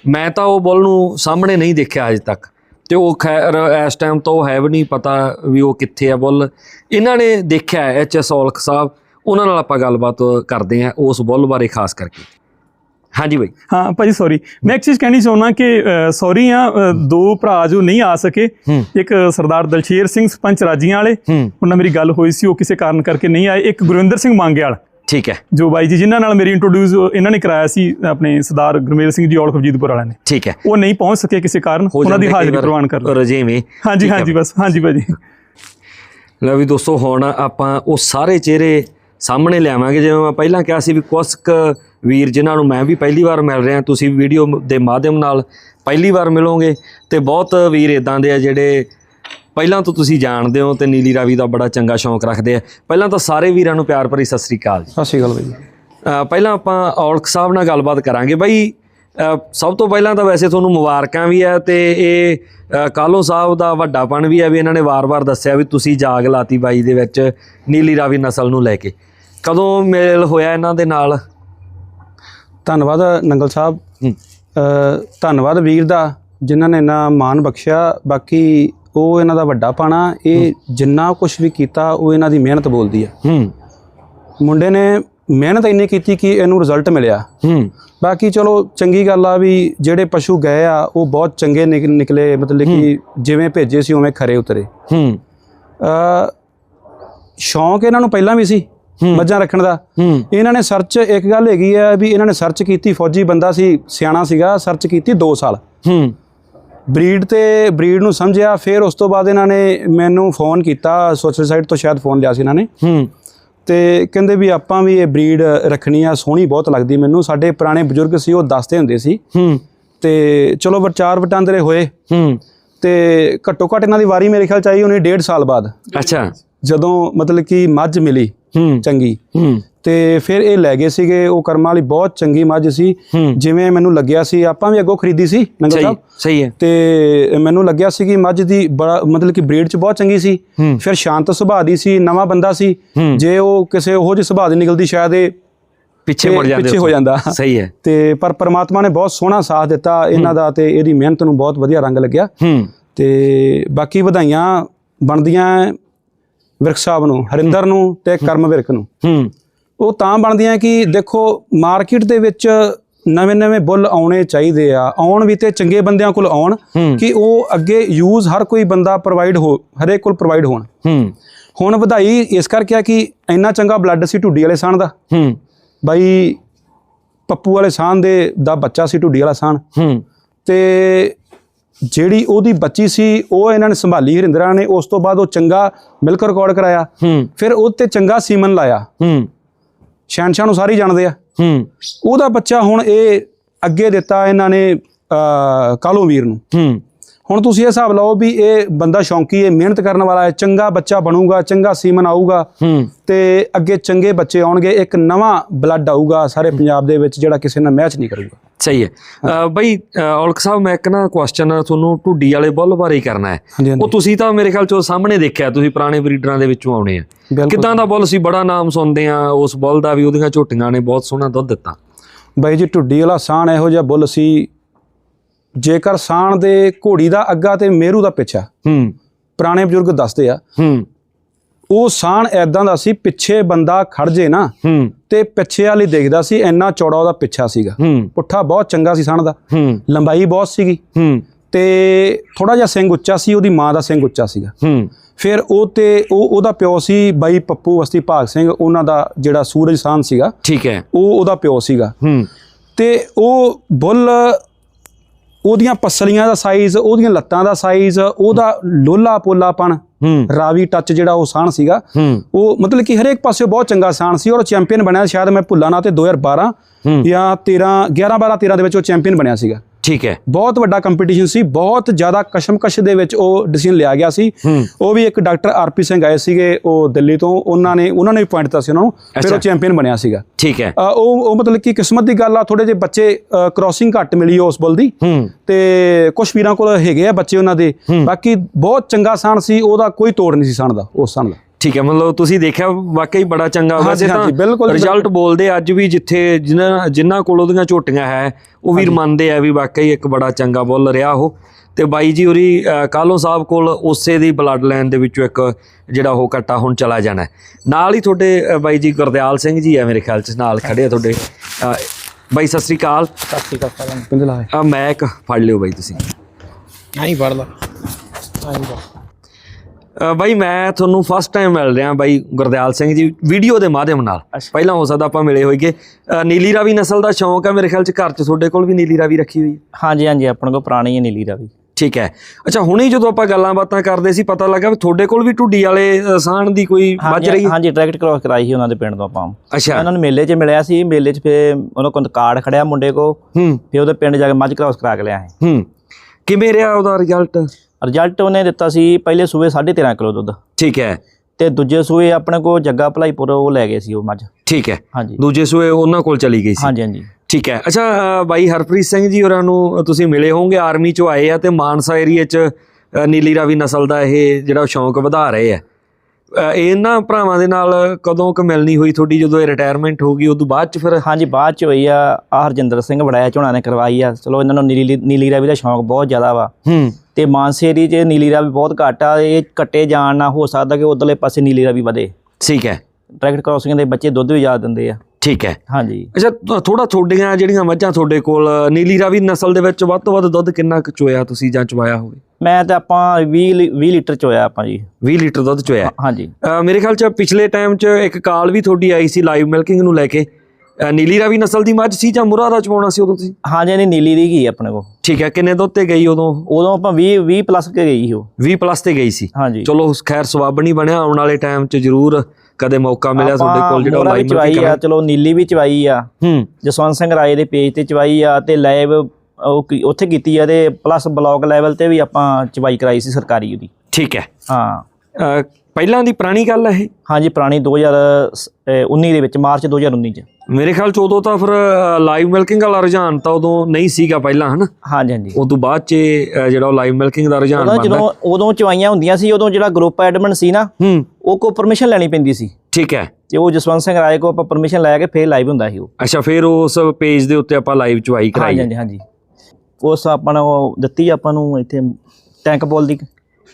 ਮੈਂ ਤਾਂ ਉਹ ਬੁੱਲ ਨੂੰ ਸਾਹਮਣੇ ਨਹੀਂ ਦੇਖਿਆ ਅਜੇ ਤੱਕ। ਤੇ ਉਹ ਖੈਰ ਇਸ ਟਾਈਮ ਤਾਂ ਹੈ ਵੀ ਨਹੀਂ ਪਤਾ ਵੀ ਉਹ ਕਿੱਥੇ ਆ ਬੁੱਲ। ਇਹਨਾਂ ਨੇ ਦੇਖਿਆ ਐਚ ਐਸ ਔਲਖ ਸਾਹਿਬ ਉਹਨਾਂ ਨਾਲ ਆਪਾਂ ਗੱਲਬਾਤ ਕਰਦੇ ਆ ਉਸ ਬੁੱਲ ਬਾਰੇ ਖਾਸ ਕਰਕੇ। ਹਾਂਜੀ ਬਾਈ। ਹਾਂ ਭਾਜੀ ਸੌਰੀ ਮੈਂ ਇੱਕ ਚੀਜ਼ ਕਹਿਣੀ ਚਾਹੁੰਦਾ ਕਿ ਸੌਰੀ ਆ ਦੋ ਭਰਾ ਜੋ ਨਹੀਂ ਆ ਸਕੇ। ਇੱਕ ਸਰਦਾਰ ਦਲਸ਼ੇਰ ਸਿੰਘ ਸਰਪੰਚ ਰਾਜੀਆਂ ਵਾਲੇ। ਉਹਨਾਂ ਮੇਰੀ ਗੱਲ ਹੋਈ ਸੀ ਉਹ ਕਿਸੇ ਕਾਰਨ ਕਰਕੇ ਨਹੀਂ ਆਏ। ਇੱਕ ਗੁਰਵਿੰਦਰ ਸਿੰਘ ਮੰਗਿਆਲ। ਠੀਕ ਹੈ। ਜੋ ਬਾਈ ਜੀ ਜਿਨ੍ਹਾਂ ਨਾਲ ਮੇਰੀ ਇੰਟਰੋਡਿਊਸ ਇਹਨਾਂ ਨੇ ਕਰਾਇਆ ਸੀ ਆਪਣੇ ਸਰਦਾਰ ਗੁਰਮੇਲ ਸਿੰਘ ਜੀ ਔਲਖ ਵਜੀਦਪੁਰ ਵਾਲਿਆਂ ਨੇ। ਠੀਕ ਹੈ। ਉਹ ਨਹੀਂ ਪਹੁੰਚ ਸਕੇ ਕਿਸੇ ਕਾਰਨ ਉਹਨਾਂ ਦੀ ਹਾਜ਼ਰੀ ਪ੍ਰਵਾਨ ਕਰ ਲਓ। ਰਜੇਵੇਂ ਹਾਂਜੀ ਹਾਂਜੀ ਬਸ ਹਾਂਜੀ ਭਾਜੀ। ਲੈ ਵੀ ਦੋਸਤੋ ਹੁਣ ਆਪਾਂ ਉਹ ਸਾਰੇ ਚਿਹਰੇ ਸਾਹਮਣੇ ਲਿਆਵਾਂਗੇ। ਜਿਵੇਂ ਮੈਂ ਪਹਿਲਾਂ ਕਿਹਾ ਸੀ ਵੀ ਕੁਛ ਕੁ ਵੀਰ ਜਿਨ੍ਹਾਂ ਨੂੰ ਮੈਂ ਵੀ ਪਹਿਲੀ ਵਾਰ ਮਿਲ ਰਿਹਾ ਤੁਸੀਂ ਵੀਡੀਓ ਦੇ ਮਾਧਿਅਮ ਨਾਲ ਪਹਿਲੀ ਵਾਰ ਮਿਲੋਗੇ। ਤੇ ਬਹੁਤ ਵੀਰ ਇਦਾਂ ਦੇ ਆ ਜਿਹੜੇ ਪਹਿਲਾਂ ਤੋਂ ਤੁਸੀਂ ਜਾਣਦੇ ਹੋ ਤੇ ਨੀਲੀ ਰਾਵੀ ਦਾ ਬੜਾ ਚੰਗਾ ਸ਼ੌਂਕ ਰੱਖਦੇ ਆ। ਪਹਿਲਾਂ ਤਾਂ ਸਾਰੇ ਵੀਰਾਂ ਨੂੰ ਪਿਆਰ ਭਰੀ ਸਤਿ ਸ੍ਰੀ ਅਕਾਲ ਜੀ। ਸਤਿ ਸ਼੍ਰੀ ਅਕਾਲ ਬਾਈ ਪਹਿਲਾਂ ਆਪਾਂ ਔਲਖ ਸਾਹਿਬ ਨਾਲ ਗੱਲਬਾਤ ਕਰਾਂਗੇ। ਬਾਈ ਸਭ ਤੋਂ ਪਹਿਲਾਂ ਤਾਂ ਵੈਸੇ ਤੁਹਾਨੂੰ ਮੁਬਾਰਕਾਂ ਵੀ ਹੈ ਤੇ ਇਹ ਕਾਲੋ ਸਾਹਿਬ ਦਾ ਵੱਡਾਪਣ ਵੀ ਹੈ ਵੀ ਇਹਨਾਂ ਨੇ ਵਾਰ-ਵਾਰ ਦੱਸਿਆ ਵੀ ਤੁਸੀਂ ਜਾਗ ਲਾਤੀ ਬਾਈ ਦੇ ਵਿੱਚ ਨੀਲੀ ਰਾਵੀ ਨਸਲ ਨੂੰ ਲੈ ਕੇ। ਕਦੋਂ ਮੇਲ ਹੋਇਆ ਇਹਨਾਂ ਦੇ ਨਾਲ? ਧੰਨਵਾਦ ਨੰਗਲ ਸਾਹਿਬ। ਧੰਨਵਾਦ ਵੀਰ ਦਾ ਜਿਨ੍ਹਾਂ ਨੇ ਇੰਨਾ ਮਾਣ ਬਖਸ਼ਿਆ। ਬਾਕੀ ਉਹ ਇਹਨਾਂ ਦਾ ਵੱਡਾ ਪਾਣਾ ਇਹ ਜਿੰਨਾ ਕੁਝ ਵੀ ਕੀਤਾ ਉਹ ਇਹਨਾਂ ਦੀ ਮਿਹਨਤ ਬੋਲਦੀ ਆ। ਹੂੰ। ਮੁੰਡੇ ਨੇ ਮਿਹਨਤ ਇੰਨੀ ਕੀਤੀ ਕਿ ਇਹਨੂੰ ਰਿਜ਼ਲਟ ਮਿਲਿਆ। ਹੂੰ। ਬਾਕੀ ਚਲੋ ਚੰਗੀ ਗੱਲ ਆ ਵੀ ਜਿਹੜੇ ਪਸ਼ੂ ਗਏ ਆ ਉਹ ਬਹੁਤ ਚੰਗੇ ਨਿਕ- ਨਿਕਲੇ ਮਤਲਬ ਕਿ ਜਿਵੇਂ ਭੇਜੇ ਸੀ ਉਵੇਂ ਖਰੇ ਉਤਰੇ। ਹੂੰ। ਅ ਸ਼ੌਂਕ ਇਹਨਾਂ ਨੂੰ ਪਹਿਲਾਂ ਵੀ ਸੀ ਮੱਝਾਂ ਰੱਖਣ ਦਾ। ਇਹਨਾਂ ਨੇ ਸਰਚ ਇੱਕ ਗੱਲ ਹੈਗੀ ਆ ਵੀ ਇਹਨਾਂ ਨੇ ਸਰਚ ਕੀਤੀ ਫੌਜੀ ਬੰਦਾ ਸੀ ਸਿਆਣਾ ਸੀਗਾ ਸਰਚ ਕੀਤੀ 2 ਸਾਲ। ਹੂੰ। ਬਰੀਡ ਤੇ ਬਰੀਡ ਨੂੰ ਸਮਝਿਆ ਫਿਰ ਉਸ ਤੋਂ ਬਾਅਦ ਇਹਨਾਂ ਨੇ ਮੈਨੂੰ ਫੋਨ ਕੀਤਾ ਸੋਸ਼ਲ ਸਾਈਟ ਤੋਂ ਸ਼ਾਇਦ ਫੋਨ ਲਿਆ ਸੀ ਇਹਨਾਂ ਨੇ। ਹੂੰ। ਤੇ ਕਹਿੰਦੇ ਵੀ ਆਪਾਂ ਵੀ ਇਹ ਬਰੀਡ ਰੱਖਣੀ ਆ ਸੋਹਣੀ ਬਹੁਤ ਲੱਗਦੀ ਮੈਨੂੰ। ਸਾਡੇ ਪੁਰਾਣੇ ਬਜ਼ੁਰਗ ਸੀ ਉਹ ਦੱਸਦੇ ਹੁੰਦੇ ਸੀ। ਹੂੰ। ਤੇ ਚਲੋ ਵਿਚਾਰ ਵਟਾਂਦਰੇ ਹੋਏ। ਹੂੰ। ਤੇ ਘੱਟੋ ਘੱਟ ਇਹਨਾਂ ਦੀ ਵਾਰੀ ਮੇਰੇ ਖਿਆਲ ਚ ਆਈ ਹੋਣੀ ਡੇਢ ਸਾਲ ਬਾਅਦ। ਅੱਛਾ। ਜਦੋਂ ਮਤਲਬ ਕਿ ਮੱਝ ਮਿਲੀ। ਚੰਗੀ। ਤੇ ਫਿਰ ਇਹ ਲੈ ਗਏ ਸੀਗੇ ਉਹ ਕਰਮਾਂ ਵਾਲੀ ਬਹੁਤ ਚੰਗੀ ਮੱਝ ਸੀ। ਜਿਵੇਂ ਮੈਨੂੰ ਲੱਗਿਆ ਸੀ ਆਪਾਂ ਵੀ ਅੱਗੋਂ ਖਰੀਦੀ ਸੀ ਨੰਗਲ ਸਹੀ ਸਾਹਿਬ। ਸਹੀ ਹੈ। ਤੇ ਮੈਨੂੰ ਲੱਗਿਆ ਸੀ ਕਿ ਮੱਝ ਦੀ ਬੜਾ ਮਤਲਬ ਕਿ ਬਰੀਡ ਚ ਬਹੁਤ ਚੰਗੀ ਸੀ। ਫਿਰ ਸ਼ਾਂਤ ਸੁਭਾਅ ਦੀ ਸੀ ਨਵਾਂ ਬੰਦਾ ਸੀ। ਜੇ ਉਹ ਕਿਸੇ ਉਹੋ ਜਿਹੇ ਸੁਭਾਅ ਦੀ ਨਿਕਲਦੀ ਸ਼ਾਇਦ ਇਹ ਪਿੱਛੇ ਮੁੜ ਜਾਂਦੇ ਪਿੱਛੇ ਹੋ। ਜਾਂਦਾ। ਸਹੀ ਹੈ। ਤੇ ਪਰ ਪਰਮਾਤਮਾ ਨੇ ਬਹੁਤ ਸੋਹਣਾ ਸਾਥ ਦਿੱਤਾ ਇਹਨਾਂ ਦਾ ਤੇ ਇਹਦੀ ਮਿਹਨਤ ਨੂੰ ਬਹੁਤ ਵਧੀਆ ਰੰਗ ਲੱਗਿਆ। ਤੇ ਬਾਕੀ ਵਧਾਈਆਂ ਬਣਦੀਆਂ ਵਿਰਕ ਸਾਹਿਬ ਨੂੰ ਹਰਿੰਦਰ ਨੂੰ ਤੇ ਕਰਮ ਵਿਰਕ ਨੂੰ। ਹੂੰ। ਉਹ ਤਾਂ ਬਣਦੀਆਂ ਕਿ ਦੇਖੋ ਮਾਰਕੀਟ ਦੇ ਵਿੱਚ ਨਵੇਂ-ਨਵੇਂ ਬੁੱਲ ਆਉਣੇ ਚਾਹੀਦੇ ਆ। ਆਉਣ ਵੀ ਤੇ ਚੰਗੇ ਬੰਦਿਆਂ ਕੋਲ ਆਉਣ। ਕਿ ਉਹ ਅੱਗੇ ਯੂਜ਼ ਹਰ ਕੋਈ ਬੰਦਾ ਪ੍ਰੋਵਾਈਡ ਹੋ ਹਰੇਕ ਕੋਲ ਪ੍ਰੋਵਾਈਡ ਹੋਣ। ਹੂੰ। ਹੁਣ ਵਧਾਈ ਇਸ ਕਰਕੇ ਆ ਕਿ ਇੰਨਾ ਚੰਗਾ ਬਲੱਡ ਸੀ ਢੁੱਡੀ ਵਾਲੇ ਸਾਣ ਦਾ। ਹੂੰ। ਬਾਈ ਪੱਪੂ ਵਾਲੇ ਸਾਣ ਦੇ ਦਾ ਬੱਚਾ ਸੀ ਢੁੱਡੀ ਵਾਲਾ ਸਾਣ ਹੂੰ। ਤੇ ਜਿਹੜੀ ਉਹਦੀ ਬੱਚੀ ਸੀ ਉਹ ਇਹਨਾਂ ਨੇ ਸੰਭਾਲੀ ਹਰਿੰਦਰਾ ਨੇ। ਉਸ ਤੋਂ ਬਾਅਦ ਉਹ ਚੰਗਾ ਮਿਲਕ ਰਿਕਾਰਡ ਕਰਾਇਆ। ਹੂੰ। ਫਿਰ ਉਹ ਤੇ ਚੰਗਾ ਸੀਮਨ ਲਾਇਆ। ਹੂੰ। ਸ਼ਹਿਨਸ਼ਾਹ ਨੂੰ ਸਾਰੇ ਜਾਣਦੇ ਆ। ਹੂੰ। ਉਹਦਾ ਬੱਚਾ ਹੁਣ ਇਹ ਅੱਗੇ ਦਿੱਤਾ ਇਹਨਾਂ ਨੇ ਕਾਲੋ ਵੀਰ ਨੂੰ? ਹੂੰ। ਹੁਣ ਤੁਸੀਂ ਇਹ ਹਿਸਾਬ ਲਾਓ ਵੀ ਇਹ ਬੰਦਾ ਸ਼ੌਂਕੀ ਹੈ ਮਿਹਨਤ ਕਰਨ ਵਾਲਾ ਹੈ ਚੰਗਾ ਬੱਚਾ ਬਣੂਗਾ ਚੰਗਾ ਸੀਮਨ ਆਊਗਾ। ਹੂੰ। ਤੇ ਅੱਗੇ ਚੰਗੇ ਬੱਚੇ ਆਉਣਗੇ ਇੱਕ ਨਵਾਂ ਬਲੱਡ ਆਊਗਾ ਸਾਰੇ ਪੰਜਾਬ ਦੇ ਵਿੱਚ ਜਿਹੜਾ ਕਿਸੇ ਨਾਲ ਮੈਚ ਨਹੀਂ ਕਰੂਗਾ। ਸਹੀ ਹੈ। ਬਈ ਔਲਖ ਸਾਹਿਬ ਮੈਂ ਇੱਕ ਨਾ ਕੁਐਸਚਨ ਤੁਹਾਨੂੰ ਢੁੱਡੀ ਵਾਲੇ ਬੁੱਲ ਬਾਰੇ ਹੀ ਕਰਨਾ ਹੈ। ਉਹ ਤੁਸੀਂ ਤਾਂ ਮੇਰੇ ਖਿਆਲ ਚ ਸਾਹਮਣੇ ਦੇਖਿਆ ਤੁਸੀਂ ਪੁਰਾਣੇ ਬਰੀਡਰਾਂ ਦੇ ਵਿੱਚੋਂ ਆਉਣੇ ਆ। ਕਿੱਦਾਂ ਦਾ ਬੁੱਲ ਸੀ? ਬੜਾ ਨਾਮ ਸੁਣਦੇ ਆ ਉਸ ਬੁੱਲ ਦਾ ਵੀ ਉਹਦੀਆਂ ਝੋਟੀਆਂ ਨੇ ਬਹੁਤ ਸੋਹਣਾ ਦੁੱਧ ਦਿੱਤਾ। ਬਾਈ ਜੀ ਢੁੱਡੀ ਵਾਲਾ ਸਾਣ ਇਹੋ ਜਿਹਾ ਬੁੱਲ ਸੀ ਜੇਕਰ ਸਾਣ ਦੇ ਘੋੜੀ ਦਾ ਅੱਗਾ ਤੇ ਮੇਰੂ ਦਾ ਪਿੱਛਾ ਹੂੰ। ਪੁਰਾਣੇ ਬਜ਼ੁਰਗ ਦੱਸਦੇ ਆ। ਹੂੰ। ਉਹ ਸਾਣ ਐਦਾਂ ਦਾ ਸੀ ਪਿੱਛੇ ਬੰਦਾ ਖੜ ਜੇ ਨਾ ਹੂੰ। ਤੇ ਪਿੱਛੇ ਵਾਲੀ ਦੇਖਦਾ ਸੀ ਇੰਨਾ ਚੌੜਾ ਉਹਦਾ ਪਿੱਛਾ ਸੀਗਾ। ਹੂੰ। ਪੁੱਠਾ ਬਹੁਤ ਚੰਗਾ ਸੀ ਸਾਣ ਦਾ। ਹੂੰ। ਲੰਬਾਈ ਬਹੁਤ ਸੀਗੀ। ਹੂੰ। ਤੇ ਥੋੜਾ ਜਿਹਾ ਸਿੰਘ ਉੱਚਾ ਸੀ ਉਹਦੀ ਮਾਂ ਦਾ ਸਿੰਘ ਉੱਚਾ ਸੀਗਾ। ਹੂੰ। ਫਿਰ ਉਹ ਤੇ ਉਹ ਉਹਦਾ ਪਿਓ ਸੀ ਬਾਈ ਪੱਪੂ ਵਸਤੀ ਭਾਗ ਸਿੰਘ ਉਹਨਾਂ ਦਾ ਜਿਹੜਾ ਸੂਰਜ ਸਾਨ ਸੀਗਾ ਠੀਕ ਹੈ। ਉਹ ਉਹਦਾ ਪਿਓ ਸੀਗਾ। ਹੂੰ। ਤੇ ਉਹ ਬੁੱਲ ਉਹਦੀਆਂ ਪਸਲੀਆਂ ਦਾ ਸਾਈਜ਼ ਉਹਦੀਆਂ ਲੱਤਾਂ ਦਾ ਸਾਈਜ਼ ਉਹਦਾ ਲੋਲਾ ਪੋਲਾਪਣ ਰਾਵੀ ਟੱਚ ਜਿਹੜਾ ਉਹ ਸਾਨ ਸੀਗਾ ਉਹ ਮਤਲਬ ਕਿ ਹਰੇਕ ਪਾਸੇ ਬਹੁਤ ਚੰਗਾ ਸਾਨ ਸੀ ਔਰ ਚੈਂਪੀਅਨ ਬਣਿਆ ਸ਼ਾਇਦ ਮੈਂ ਭੁੱਲਾਂ ਨਾ ਤੇ 2012 ਹੂੰ। ਜਾਂ 13 11 12 13 ਦੇ ਵਿੱਚ ਉਹ ਚੈਂਪੀਅਨ ਬਣਿਆ ਸੀਗਾ। ਠੀਕ ਹੈ। ਬਹੁਤ ਵੱਡਾ ਕੰਪੀਟੀਸ਼ਨ ਸੀ ਬਹੁਤ ਜ਼ਿਆਦਾ ਕਸ਼ਮਕਸ਼ ਦੇ ਵਿੱਚ ਉਹ ਡਿਸੀਜਨ ਲਿਆ ਗਿਆ ਸੀ। ਉਹ ਵੀ ਇੱਕ ਡਾਕਟਰ ਆਰਪੀ ਸਿੰਘ ਆਏ ਸੀਗੇ ਉਹ ਦਿੱਲੀ ਤੋਂ ਉਹਨਾਂ ਨੇ ਉਹਨਾਂ ਨੇ ਵੀ ਪੁਆਇੰਟ ਦਿੱਤਾ ਸੀ ਉਹਨਾਂ ਨੂੰ ਫਿਰ। ਉਹ ਚੈਂਪੀਅਨ ਬਣਿਆ ਸੀਗਾ। ਠੀਕ ਹੈ। ਉਹ ਉਹ ਮਤਲਬ ਕਿ ਕਿਸਮਤ ਦੀ ਗੱਲ ਆ ਥੋੜੇ ਜਿਹੇ ਬੱਚੇ ਕ੍ਰਾਸਿੰਗ ਘੱਟ ਮਿਲੀ ਉਸ ਬੁੱਲ ਦੀ। ਤੇ ਕੁਝ ਵੀਰਾਂ ਕੋਲ ਹੈਗੇ ਆ ਬੱਚੇ ਉਹਨਾਂ ਦੇ। ਬਾਕੀ ਬਹੁਤ ਚੰਗਾ ਸਾਨ ਸੀ ਉਹਦਾ ਕੋਈ ਤੋੜ ਨਹੀਂ ਸੀ ਸਾਨ ਦਾ ਉਸ ਸਾਨ ਦਾ। ਠੀਕ ਹੈ ਮਤਲਬ ਤੁਸੀਂ ਦੇਖਿਆ ਵਾਕਈ ਬੜਾ ਚੰਗਾ ਵੈਸੇ ਤਾਂ ਹਾਂਜੀ, ਬਿਲਕੁਲ, ਰਿਜ਼ਲਟ ਬੋਲਦੇ ਅੱਜ ਵੀ ਜਿੱਥੇ ਜਿਨ੍ਹਾਂ ਜਿਨ੍ਹਾਂ ਕੋਲ ਉਹਦੀਆਂ ਝੋਟੀਆਂ ਹੈ ਉਹ ਵੀਰ ਮੰਨਦੇ ਆ ਵੀ ਵਾਕਈ ਇੱਕ ਬੜਾ ਚੰਗਾ ਬੁੱਲ ਰਿਹਾ ਉਹ। ਤੇ ਬਾਈ ਜੀ ਹੋਰੀ ਅ, ਕਾਲੋ ਸਾਹਿਬ ਕੋਲ ਉਸੇ ਦੀ ਬਲੱਡ ਲਾਈਨ ਦੇ ਵਿੱਚੋਂ ਇੱਕ ਜਿਹੜਾ ਉਹ ਕੱਟਾ ਹੁਣ ਚਲਾ ਜਾਣਾ। ਨਾਲ ਹੀ ਤੁਹਾਡੇ ਬਾਈ ਜੀ ਗੁਰਦਿਆਲ ਸਿੰਘ ਜੀ ਆ ਮੇਰੇ ਖਿਆਲ ਚ ਨਾਲ ਖੜੇ ਆ ਤੁਹਾਡੇ। ਬਾਈ ਸਤਿ ਸ੍ਰੀ ਅਕਾਲ। ਸਤਿ ਸ਼੍ਰੀ ਅਕਾਲ ਪਿੰਡ ਲਾਏ ਆ ਮੈਕ ਫੜ ਲਿਓ ਬਾਈ ਤੁਸੀਂ। ਨਹੀਂ ਫੜ ਲਾ। ਅ, ਬਾਈ ਮੈਂ ਤੁਹਾਨੂੰ ਫਸਟ ਟਾਈਮ ਮਿਲ ਰਿਹਾ ਬਾਈ ਗੁਰਦਿਆਲ ਸਿੰਘ ਜੀ ਵੀਡੀਓ ਦੇ ਮਾਧਿਅਮ ਨਾਲ। ਪਹਿਲਾਂ ਹੋ ਸਕਦਾ ਆਪਾਂ ਮਿਲੇ ਹੋਈਏ। ਨੀਲੀ ਰਾਵੀ ਨਸਲ ਦਾ ਸ਼ੌਂਕ ਹੈ ਮੇਰੇ ਖਿਆਲ ਚ ਘਰ ਚ ਤੁਹਾਡੇ ਕੋਲ ਵੀ ਨੀਲੀ ਰਾਵੀ ਰੱਖੀ ਹੋਈ ਹੈ? ਹਾਂਜੀ ਹਾਂਜੀ ਆਪਣੇ ਕੋਲ ਪੁਰਾਣੀ ਹੈ ਨੀਲੀ ਰਾਵੀ। ਠੀਕ ਹੈ। ਅੱਛਾ ਹੁਣੇ ਜਦੋਂ ਆਪਾਂ ਗੱਲਾਂ ਬਾਤਾਂ ਕਰਦੇ ਸੀ ਪਤਾ ਲੱਗਾ ਵੀ ਤੁਹਾਡੇ ਕੋਲ ਵੀ ਢੁੱਡੀ ਵਾਲੇ ਸਾਣ ਦੀ ਕੋਈ ਵੱਜ ਰਹੀ ਹੈ? ਹਾਂਜੀ ਡਾਇਰੈਕਟ ਕ੍ਰੋਸ ਕਰਾਈ ਸੀ ਉਹਨਾਂ ਦੇ ਪਿੰਡ ਤੋਂ ਆਪਾਂ। ਅੱਛਾ। ਉਹਨਾਂ ਨੂੰ ਮੇਲੇ 'ਚ ਮਿਲਿਆ ਸੀ ਮੇਲੇ 'ਚ ਫੇ ਉਹਨਾਂ ਕੋਲ ਕਾਰਡ ਖੜਿਆ ਮੁੰਡੇ ਕੋ ਹੂੰ। ਫੇ ਉਹਦੇ ਪਿੰਡ ਜਾ ਕੇ ਮੱਝ ਕ੍ਰੋਸ ਕਰਾ ਕੇ ਲਿਆ ਹੈ ਹੂੰ। ਕਿਵੇਂ ਰਿਹਾ ਉਹਦਾ ਰਿਜ਼ਲਟ ਰਿਜ਼ਲਟ ਉਹਨੇ ਦਿੱਤਾ ਸੀ ਪਹਿਲੇ ਸੂਬੇ 13.5 ਕਿਲੋ ਦੁੱਧ। ਠੀਕ ਹੈ। ਤੇ ਦੂਜੇ ਸੂਏ ਆਪਣੇ ਕੋਲ ਜੱਗਾ ਭਲਾਈਪੁਰ ਉਹ ਲੈ ਗਏ ਸੀ ਉਹ ਮੱਝ। ਠੀਕ ਹੈ। ਹਾਂਜੀ। ਦੂਜੇ ਸੂਏ ਉਹਨਾਂ ਕੋਲ ਚਲੀ ਗਈ ਸੀ। ਹਾਂਜੀ ਹਾਂਜੀ। ਠੀਕ ਹੈ। ਅੱਛਾ ਬਾਈ ਹਰਪ੍ਰੀਤ ਸਿੰਘ ਜੀ ਹੋਰਾਂ ਨੂੰ ਤੁਸੀਂ ਮਿਲੇ ਹੋਵੋਗੇ ਆਰਮੀ ਚੋਂ ਆਏ ਆ ਤੇ ਮਾਨਸਾ ਏਰੀਆ ਚ ਨੀਲੀ ਰਾਵੀ ਨਸਲ ਦਾ ਇਹ ਜਿਹੜਾ ਸ਼ੌਂਕ ਵਧਾ ਰਹੇ ਆ। ਇਹਨਾਂ ਭਰਾਵਾਂ ਦੇ ਨਾਲ ਕਦੋਂ ਕੁ ਮਿਲਣੀ ਹੋਈ ਤੁਹਾਡੀ ਜਦੋਂ ਇਹ ਰਿਟਾਇਰਮੈਂਟ ਹੋ ਗਈ ਉਦੋਂ ਬਾਅਦ ਚ ਫਿਰ? ਹਾਂਜੀ ਬਾਅਦ ਚ ਹੋਈ ਆ। ਹਰਜਿੰਦਰ ਸਿੰਘ ਵੜਾਇਆ ਝੋਣਾ ਨੇ ਕਰਵਾਈ ਆ। ਚਲੋ ਇਹਨਾਂ ਨੂੰ ਨੀਲੀ ਨੀਲੀ ਰਾਵੀ ਦਾ ਸ਼ੌਂਕ ਬਹੁਤ ਜ਼ਿਆਦਾ ਵਾ। ਹੂੰ। ਤੇ ਮਾਨਸੇਰੀ 'ਚ ਨੀਲੀ ਰਾਵੀ ਬਹੁਤ ਘੱਟ ਆ ਇਹ ਕੱਟੇ ਜਾਣ ਨਾਲ ਹੋ ਸਕਦਾ ਕਿ ਉਧਰਲੇ ਪਾਸੇ ਨੀਲੀ ਰਾਵੀ ਵਧੇ। ਠੀਕ ਹੈ। ਟਰੈਕਟ ਕ੍ਰਾਸਿੰਗ ਦੇ ਬੱਚੇ ਦੁੱਧ ਵੀ ਜ਼ਿਆਦਾ ਦਿੰਦੇ ਆ। ਠੀਕ ਹੈ। ਹਾਂਜੀ। ਅੱਛਾ ਥੋੜਾ ਤੁਹਾਡੀਆਂ ਜਿਹੜੀਆਂ ਮੱਝਾਂ ਤੁਹਾਡੇ ਕੋਲ ਨੀਲੀ ਰਾਵੀ ਨਸਲ ਦੇ ਵਿੱਚ ਵੱਧ ਤੋਂ ਵੱਧ ਦੁੱਧ ਕਿੰਨਾ ਕੁ ਚੋਇਆ ਤੁਸੀਂ ਜਾਂ ਚਵਾਇਆ ਹੋਵੇ? ਮੈਂ ਤੇ ਆਪਾਂ 20 ਲੀ- 20 ਲੀਟਰ ਚ ਹੋਇਆ ਆਪਾਂ ਜੀ। 20 ਲੀਟਰ ਦੁੱਧ ਚੋਇਆ। ਹਾਂਜੀ। ਮੇਰੇ ਖਿਆਲ ਚ ਪਿਛਲੇ ਟਾਈਮ ਚ ਇੱਕ ਕਾਲ ਵੀ ਤੁਹਾਡੀ ਆਈ ਸੀ ਲਾਈਵ ਮਿਲਕਿੰਗ ਨੂੰ ਲੈ ਕੇ। ਅ, ਨੀਲੀ ਰਾਵੀ ਨਸਲ ਦੀ ਮੱਝ ਸੀ ਜਾਂ ਮੁਰਾ ਦਾ ਚਵਾਉਣਾ ਸੀ ਉਦੋਂ ਤੁਸੀਂ? ਹਾਂਜੀ ਨਹੀਂ ਨੀਲੀ ਦੀ ਗਈ ਆਪਣੇ ਕੋ ਠੀਕ ਹੈ ਕਿੰਨੇ ਦੁੱਧ ਤੇ ਗਈ ਉਦੋਂ? ਉਦੋਂ ਆਪਾਂ 20 20 ਪਲੱਸ ਕੇ ਗਈ ਸੀ ਉਹ। 20 ਪਲੱਸ ਤੇ ਗਈ ਸੀ। ਹਾਂਜੀ ਚਲੋ ਖੈਰ ਸਵਾਬ ਨਹੀਂ ਬਣਿਆ ਆਉਣ ਵਾਲੇ ਟਾਈਮ 'ਚ ਜ਼ਰੂਰ ਕਦੇ ਮੌਕਾ ਮਿਲਿਆ ਤੁਹਾਡੇ ਕੋਲ ਜਿਹੜਾ ਵੀ ਲਾਈਵ ਚਵਾਈ ਆ ਚਲੋ ਨੀਲੀ ਵੀ ਚਵਾਈ ਆ। ਹੂੰ। ਜਸਵੰਤ ਸਿੰਘ ਰਾਏ ਦੇ ਪੇਜ ਤੇ ਚਵਾਈ ਆ ਤੇ ਲਾਈਵ ਉਹ ਕੀ- ਉੱਥੇ ਕੀਤੀ ਆ ਤੇ ਪਲੱਸ ਬਲਾਕ ਲੈਵਲ ਤੇ ਵੀ ਆਪਾਂ ਚਵਾਈ ਕਰਾਈ ਸੀ ਸਰਕਾਰੀ ਉਹਦੀ। ਠੀਕ ਹੈ। ਹਾਂ। ਪਹਿਲਾਂ ਦੀ ਪੁਰਾਣੀ ਗੱਲ ਹੈ ਇਹ? ਹਾਂਜੀ ਪੁਰਾਣੀ 2019 ਦੇ ਵਿੱਚ ਮਾਰਚ 2019 ਚ। ਮੇਰੇ ਖਿਆਲ 'ਚ ਉਦੋਂ ਤਾਂ ਫਿਰ ਲਾਈਵ ਮਿਲਕਿੰਗ ਵਾਲਾ ਰੁਝਾਨ ਤਾਂ ਉਦੋਂ ਨਹੀਂ ਸੀਗਾ ਪਹਿਲਾਂ ਹਨਾ? ਹਾਂਜੀ ਹਾਂਜੀ। ਉਦੋਂ ਬਾਅਦ 'ਚ ਜਿਹੜਾ ਲਾਈਵ ਮਿਲਕਿੰਗ ਦਾ ਰੁਝਾਨ ਬਣਦਾ। ਜਦੋਂ ਉਦੋਂ ਚਵਾਈਆਂ ਹੁੰਦੀਆਂ ਸੀ ਉਦੋਂ ਜਿਹੜਾ ਗਰੁੱਪ ਐਡਮਿਨ ਸੀ ਨਾ ਹੂੰ। ਉਹ ਕੋ ਪਰਮਿਸ਼ਨ ਲੈਣੀ ਪੈਂਦੀ ਸੀ। ਠੀਕ ਹੈ। ਤੇ ਉਹ ਜਸਵੰਤ ਸਿੰਘ ਰਾਏ ਕੋ ਆਪਾਂ ਪਰਮਿਸ਼ਨ ਲੈ ਕੇ ਫੇਰ ਲਾਈਵ ਹੁੰਦਾ ਸੀ ਉਹ। ਅੱਛਾ ਫਿਰ ਉਸ ਪੇਜ ਦੇ ਉੱਤੇ ਆਪਾਂ ਲਾਈਵ ਚਵਾਈ ਕਰਾਈ। ਹਾਂਜੀ ਹਾਂਜੀ ਉਸ ਆਪਾਂ ਨੂੰ ਦਿੱਤੀ ਆਪਾਂ ਨੂੰ ਇੱਥੇ ਟੈਂਕ ਬੋਲ ਦੀ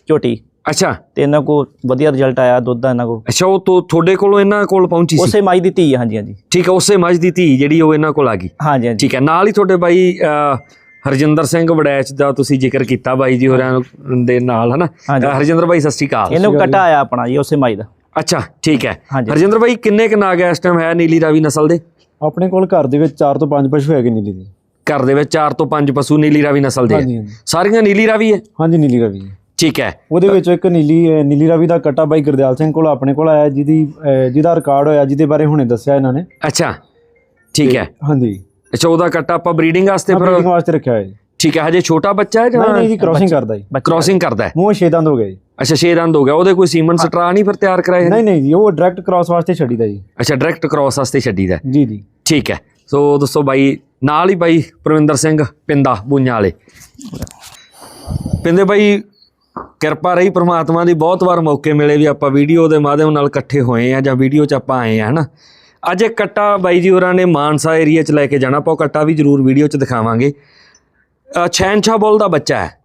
ਝੋਟੀ। ਅੱਛਾ। ਤੇ ਇਹਨਾਂ ਕੋ ਵਧੀਆ ਰਿਜ਼ਲਟ ਆਇਆ ਦੁੱਧ ਦਾ ਇਹਨਾਂ ਕੋ ਅੱਛਾ ਉਹ ਤੋਂ ਤੁਹਾਡੇ ਕੋਲੋਂ ਇਹਨਾਂ ਕੋਲ ਪਹੁੰਚੀ ਸੀ? ਉਸੇ ਮਾਈ ਦਿੱਤੀ ਹਾਂਜੀ ਹਾਂਜੀ। ਠੀਕ ਹੈ ਉਸੇ ਮੱਝ ਦੀ ਧੀ ਜਿਹੜੀ ਉਹ ਇਹਨਾਂ ਕੋਲ ਆ ਗਈ। ਹਾਂਜੀ ਹਾਂਜੀ। ਠੀਕ ਹੈ ਨਾਲ ਹੀ ਤੁਹਾਡੇ ਬਾਈ ਹਰਜਿੰਦਰ ਸਿੰਘ ਵੜੈਚ ਦਾ ਤੁਸੀਂ ਜ਼ਿਕਰ ਕੀਤਾ ਬਾਈ ਜੀ ਹੋਰਾਂ ਨੂੰ- ਦੇ ਨਾਲ ਹਨਾ? ਹਾਂਜੀ। ਹਰਜਿੰਦਰ ਬਾਈ ਸਤਿ ਸ਼੍ਰੀ ਅਕਾਲ। ਇਹਨੂੰ ਕਟਾ ਆਇਆ ਆਪਣਾ ਜੀ ਉਸੇ ਮਾਈ ਦਾ। ਅੱਛਾ ਠੀਕ ਹੈ। ਹਾਂਜੀ। ਹਰਜਿੰਦਰ ਬਾਈ ਕਿੰਨੇ ਕੁ ਨਾਗ ਇਸ ਟਾਈਮ ਹੈ ਨੀਲੀ ਰਾਵੀ ਨਸਲ ਦੇ? ਆਪਣੇ ਕੋਲ ਘਰ ਦੇ ਵਿੱਚ 4 ਤੋਂ 5 ਪਸ਼ੂ ਹੈਗੇ ਨੀਲੀ ਦੇ। ਘਰ ਦੇ ਵਿੱਚ 4 ਤੋਂ 5 ਪਸ਼ੂ ਨੀਲੀ ਰਾਵੀ ਨਸਲ ਦੇ ਹਾਂਜੀ ਹੈ। ਹਾਂਜੀ। ਸਾਰੀਆਂ ਨੀਲੀ ਰਾਵੀ ਹੈ? ਹਾਂਜੀ ਨੀਲੀ ਰਵੀ ਹੈ। ਠੀਕ ਹੈ। ਉਹਦੇ ਵਿੱਚ ਇੱਕ ਨੀਲੀ ਨੀਲੀ ਰਵੀ ਦਾ ਕੱਟਾ ਬਾਈ ਗੁਰਦਿਆਲ ਸਿੰਘ ਕੋਲ ਆਪਣੇ ਕੋਲ ਆਇਆ ਜਿਹਦੀ ਜਿਹਦਾ ਰਿਕਾਰਡ ਹੋਇਆ ਜਿਹਦੇ ਬਾਰੇ ਹੁਣੇ ਦੱਸਿਆ ਇਹਨਾਂ ਨੇ। ਅੱਛਾ ਠੀਕ ਹੈ। ਹਾਂਜੀ। ਅੱਛਾ ਉਹਦਾ ਕੱਟਾ ਆਪਾਂ ਬਰੀਡਿੰਗ ਵਾਸਤੇ ਬਰੀਡਿੰਗ ਫਿਰ ਵਾਸਤੇ ਰੱਖਿਆ ਹੋਇਆ ਠੀਕ ਹੈ ਹਜੇ ਛੋਟਾ ਬੱਚਾ ਹੈ ਨਹੀਂ ਜਾਂ ਨਹੀਂ ਜੀ ਕ੍ਰਾਸਿੰਗ ਕਰਦਾ ਜੀ। ਕ੍ਰਾਸਿੰਗ ਕਰਦਾ ਹੈ। ਮੂੰਹ ਛੇ ਦੰਦ ਹੋ ਗਏ। ਅੱਛਾ ਛੇ ਦੰਦ ਹੋ ਗਿਆ ਉਹਦੇ ਕੋਈ ਸੀਮਨ ਸਟਰਾ ਨਹੀਂ ਫਿਰ ਤਿਆਰ ਕਰਾਇਆ ਨਹੀਂ ਨਹੀਂ ਜੀ ਉਹ ਡਾਇਰੈਕਟ ਕ੍ਰਾਸ ਵਾਸਤੇ ਛੱਡੀਦਾ ਜੀ। ਅੱਛਾ ਡਾਇਰੈਕਟ ਕ੍ਰਾਸ ਵਾਸਤੇ ਛੱਡੀਦਾ ਹੈ। ਜੀ ਜੀ। ਠੀਕ ਹੈ। ਸੋ ਦੋਸਤੋ ਬਾਈ ਨਾਲ ਹੀ ਬਾਈ ਪ੍ਰਵਿੰਦਰ ਸਿੰਘ ਪਿੰਦਾ ਬੂഞ്ഞਾਂ ਵਾਲੇ। ਪਿੰਦੇ ਬਾਈ ਕਿਰਪਾ ਰਹੀ ਪ੍ਰਮਾਤਮਾ ਦੀ। ਬਹੁਤ ਵਾਰ ਮੌਕੇ ਮਿਲੇ ਵੀ ਆਪਾਂ ਵੀਡੀਓ ਦੇ ਮਾਧਿਅਮ ਨਾਲ ਇਕੱਠੇ ਹੋਏ ਆ ਜਾਂ ਵੀਡੀਓ 'ਚ ਆਪਾਂ ਆਏ ਆ ਹਨਾ? ਅੱਜ ਇੱਕ ਕੱਟਾ ਬਾਈ ਜੀ ਹੋਰਾਂ ਨੇ ਮਾਨਸਾ ਏਰੀਆ 'ਚ ਲੈ ਕੇ ਜਾਣਾ ਆਪਾਂ ਉਹ ਕੱਟਾ ਵੀ ਜ਼ਰੂਰ ਵੀਡੀਓ 'ਚ ਦਿਖਾਵਾਂਗੇ। ਅ, ਛੈਨਸ਼ਾ ਦਾ ਬੱਚਾ ਹੈ।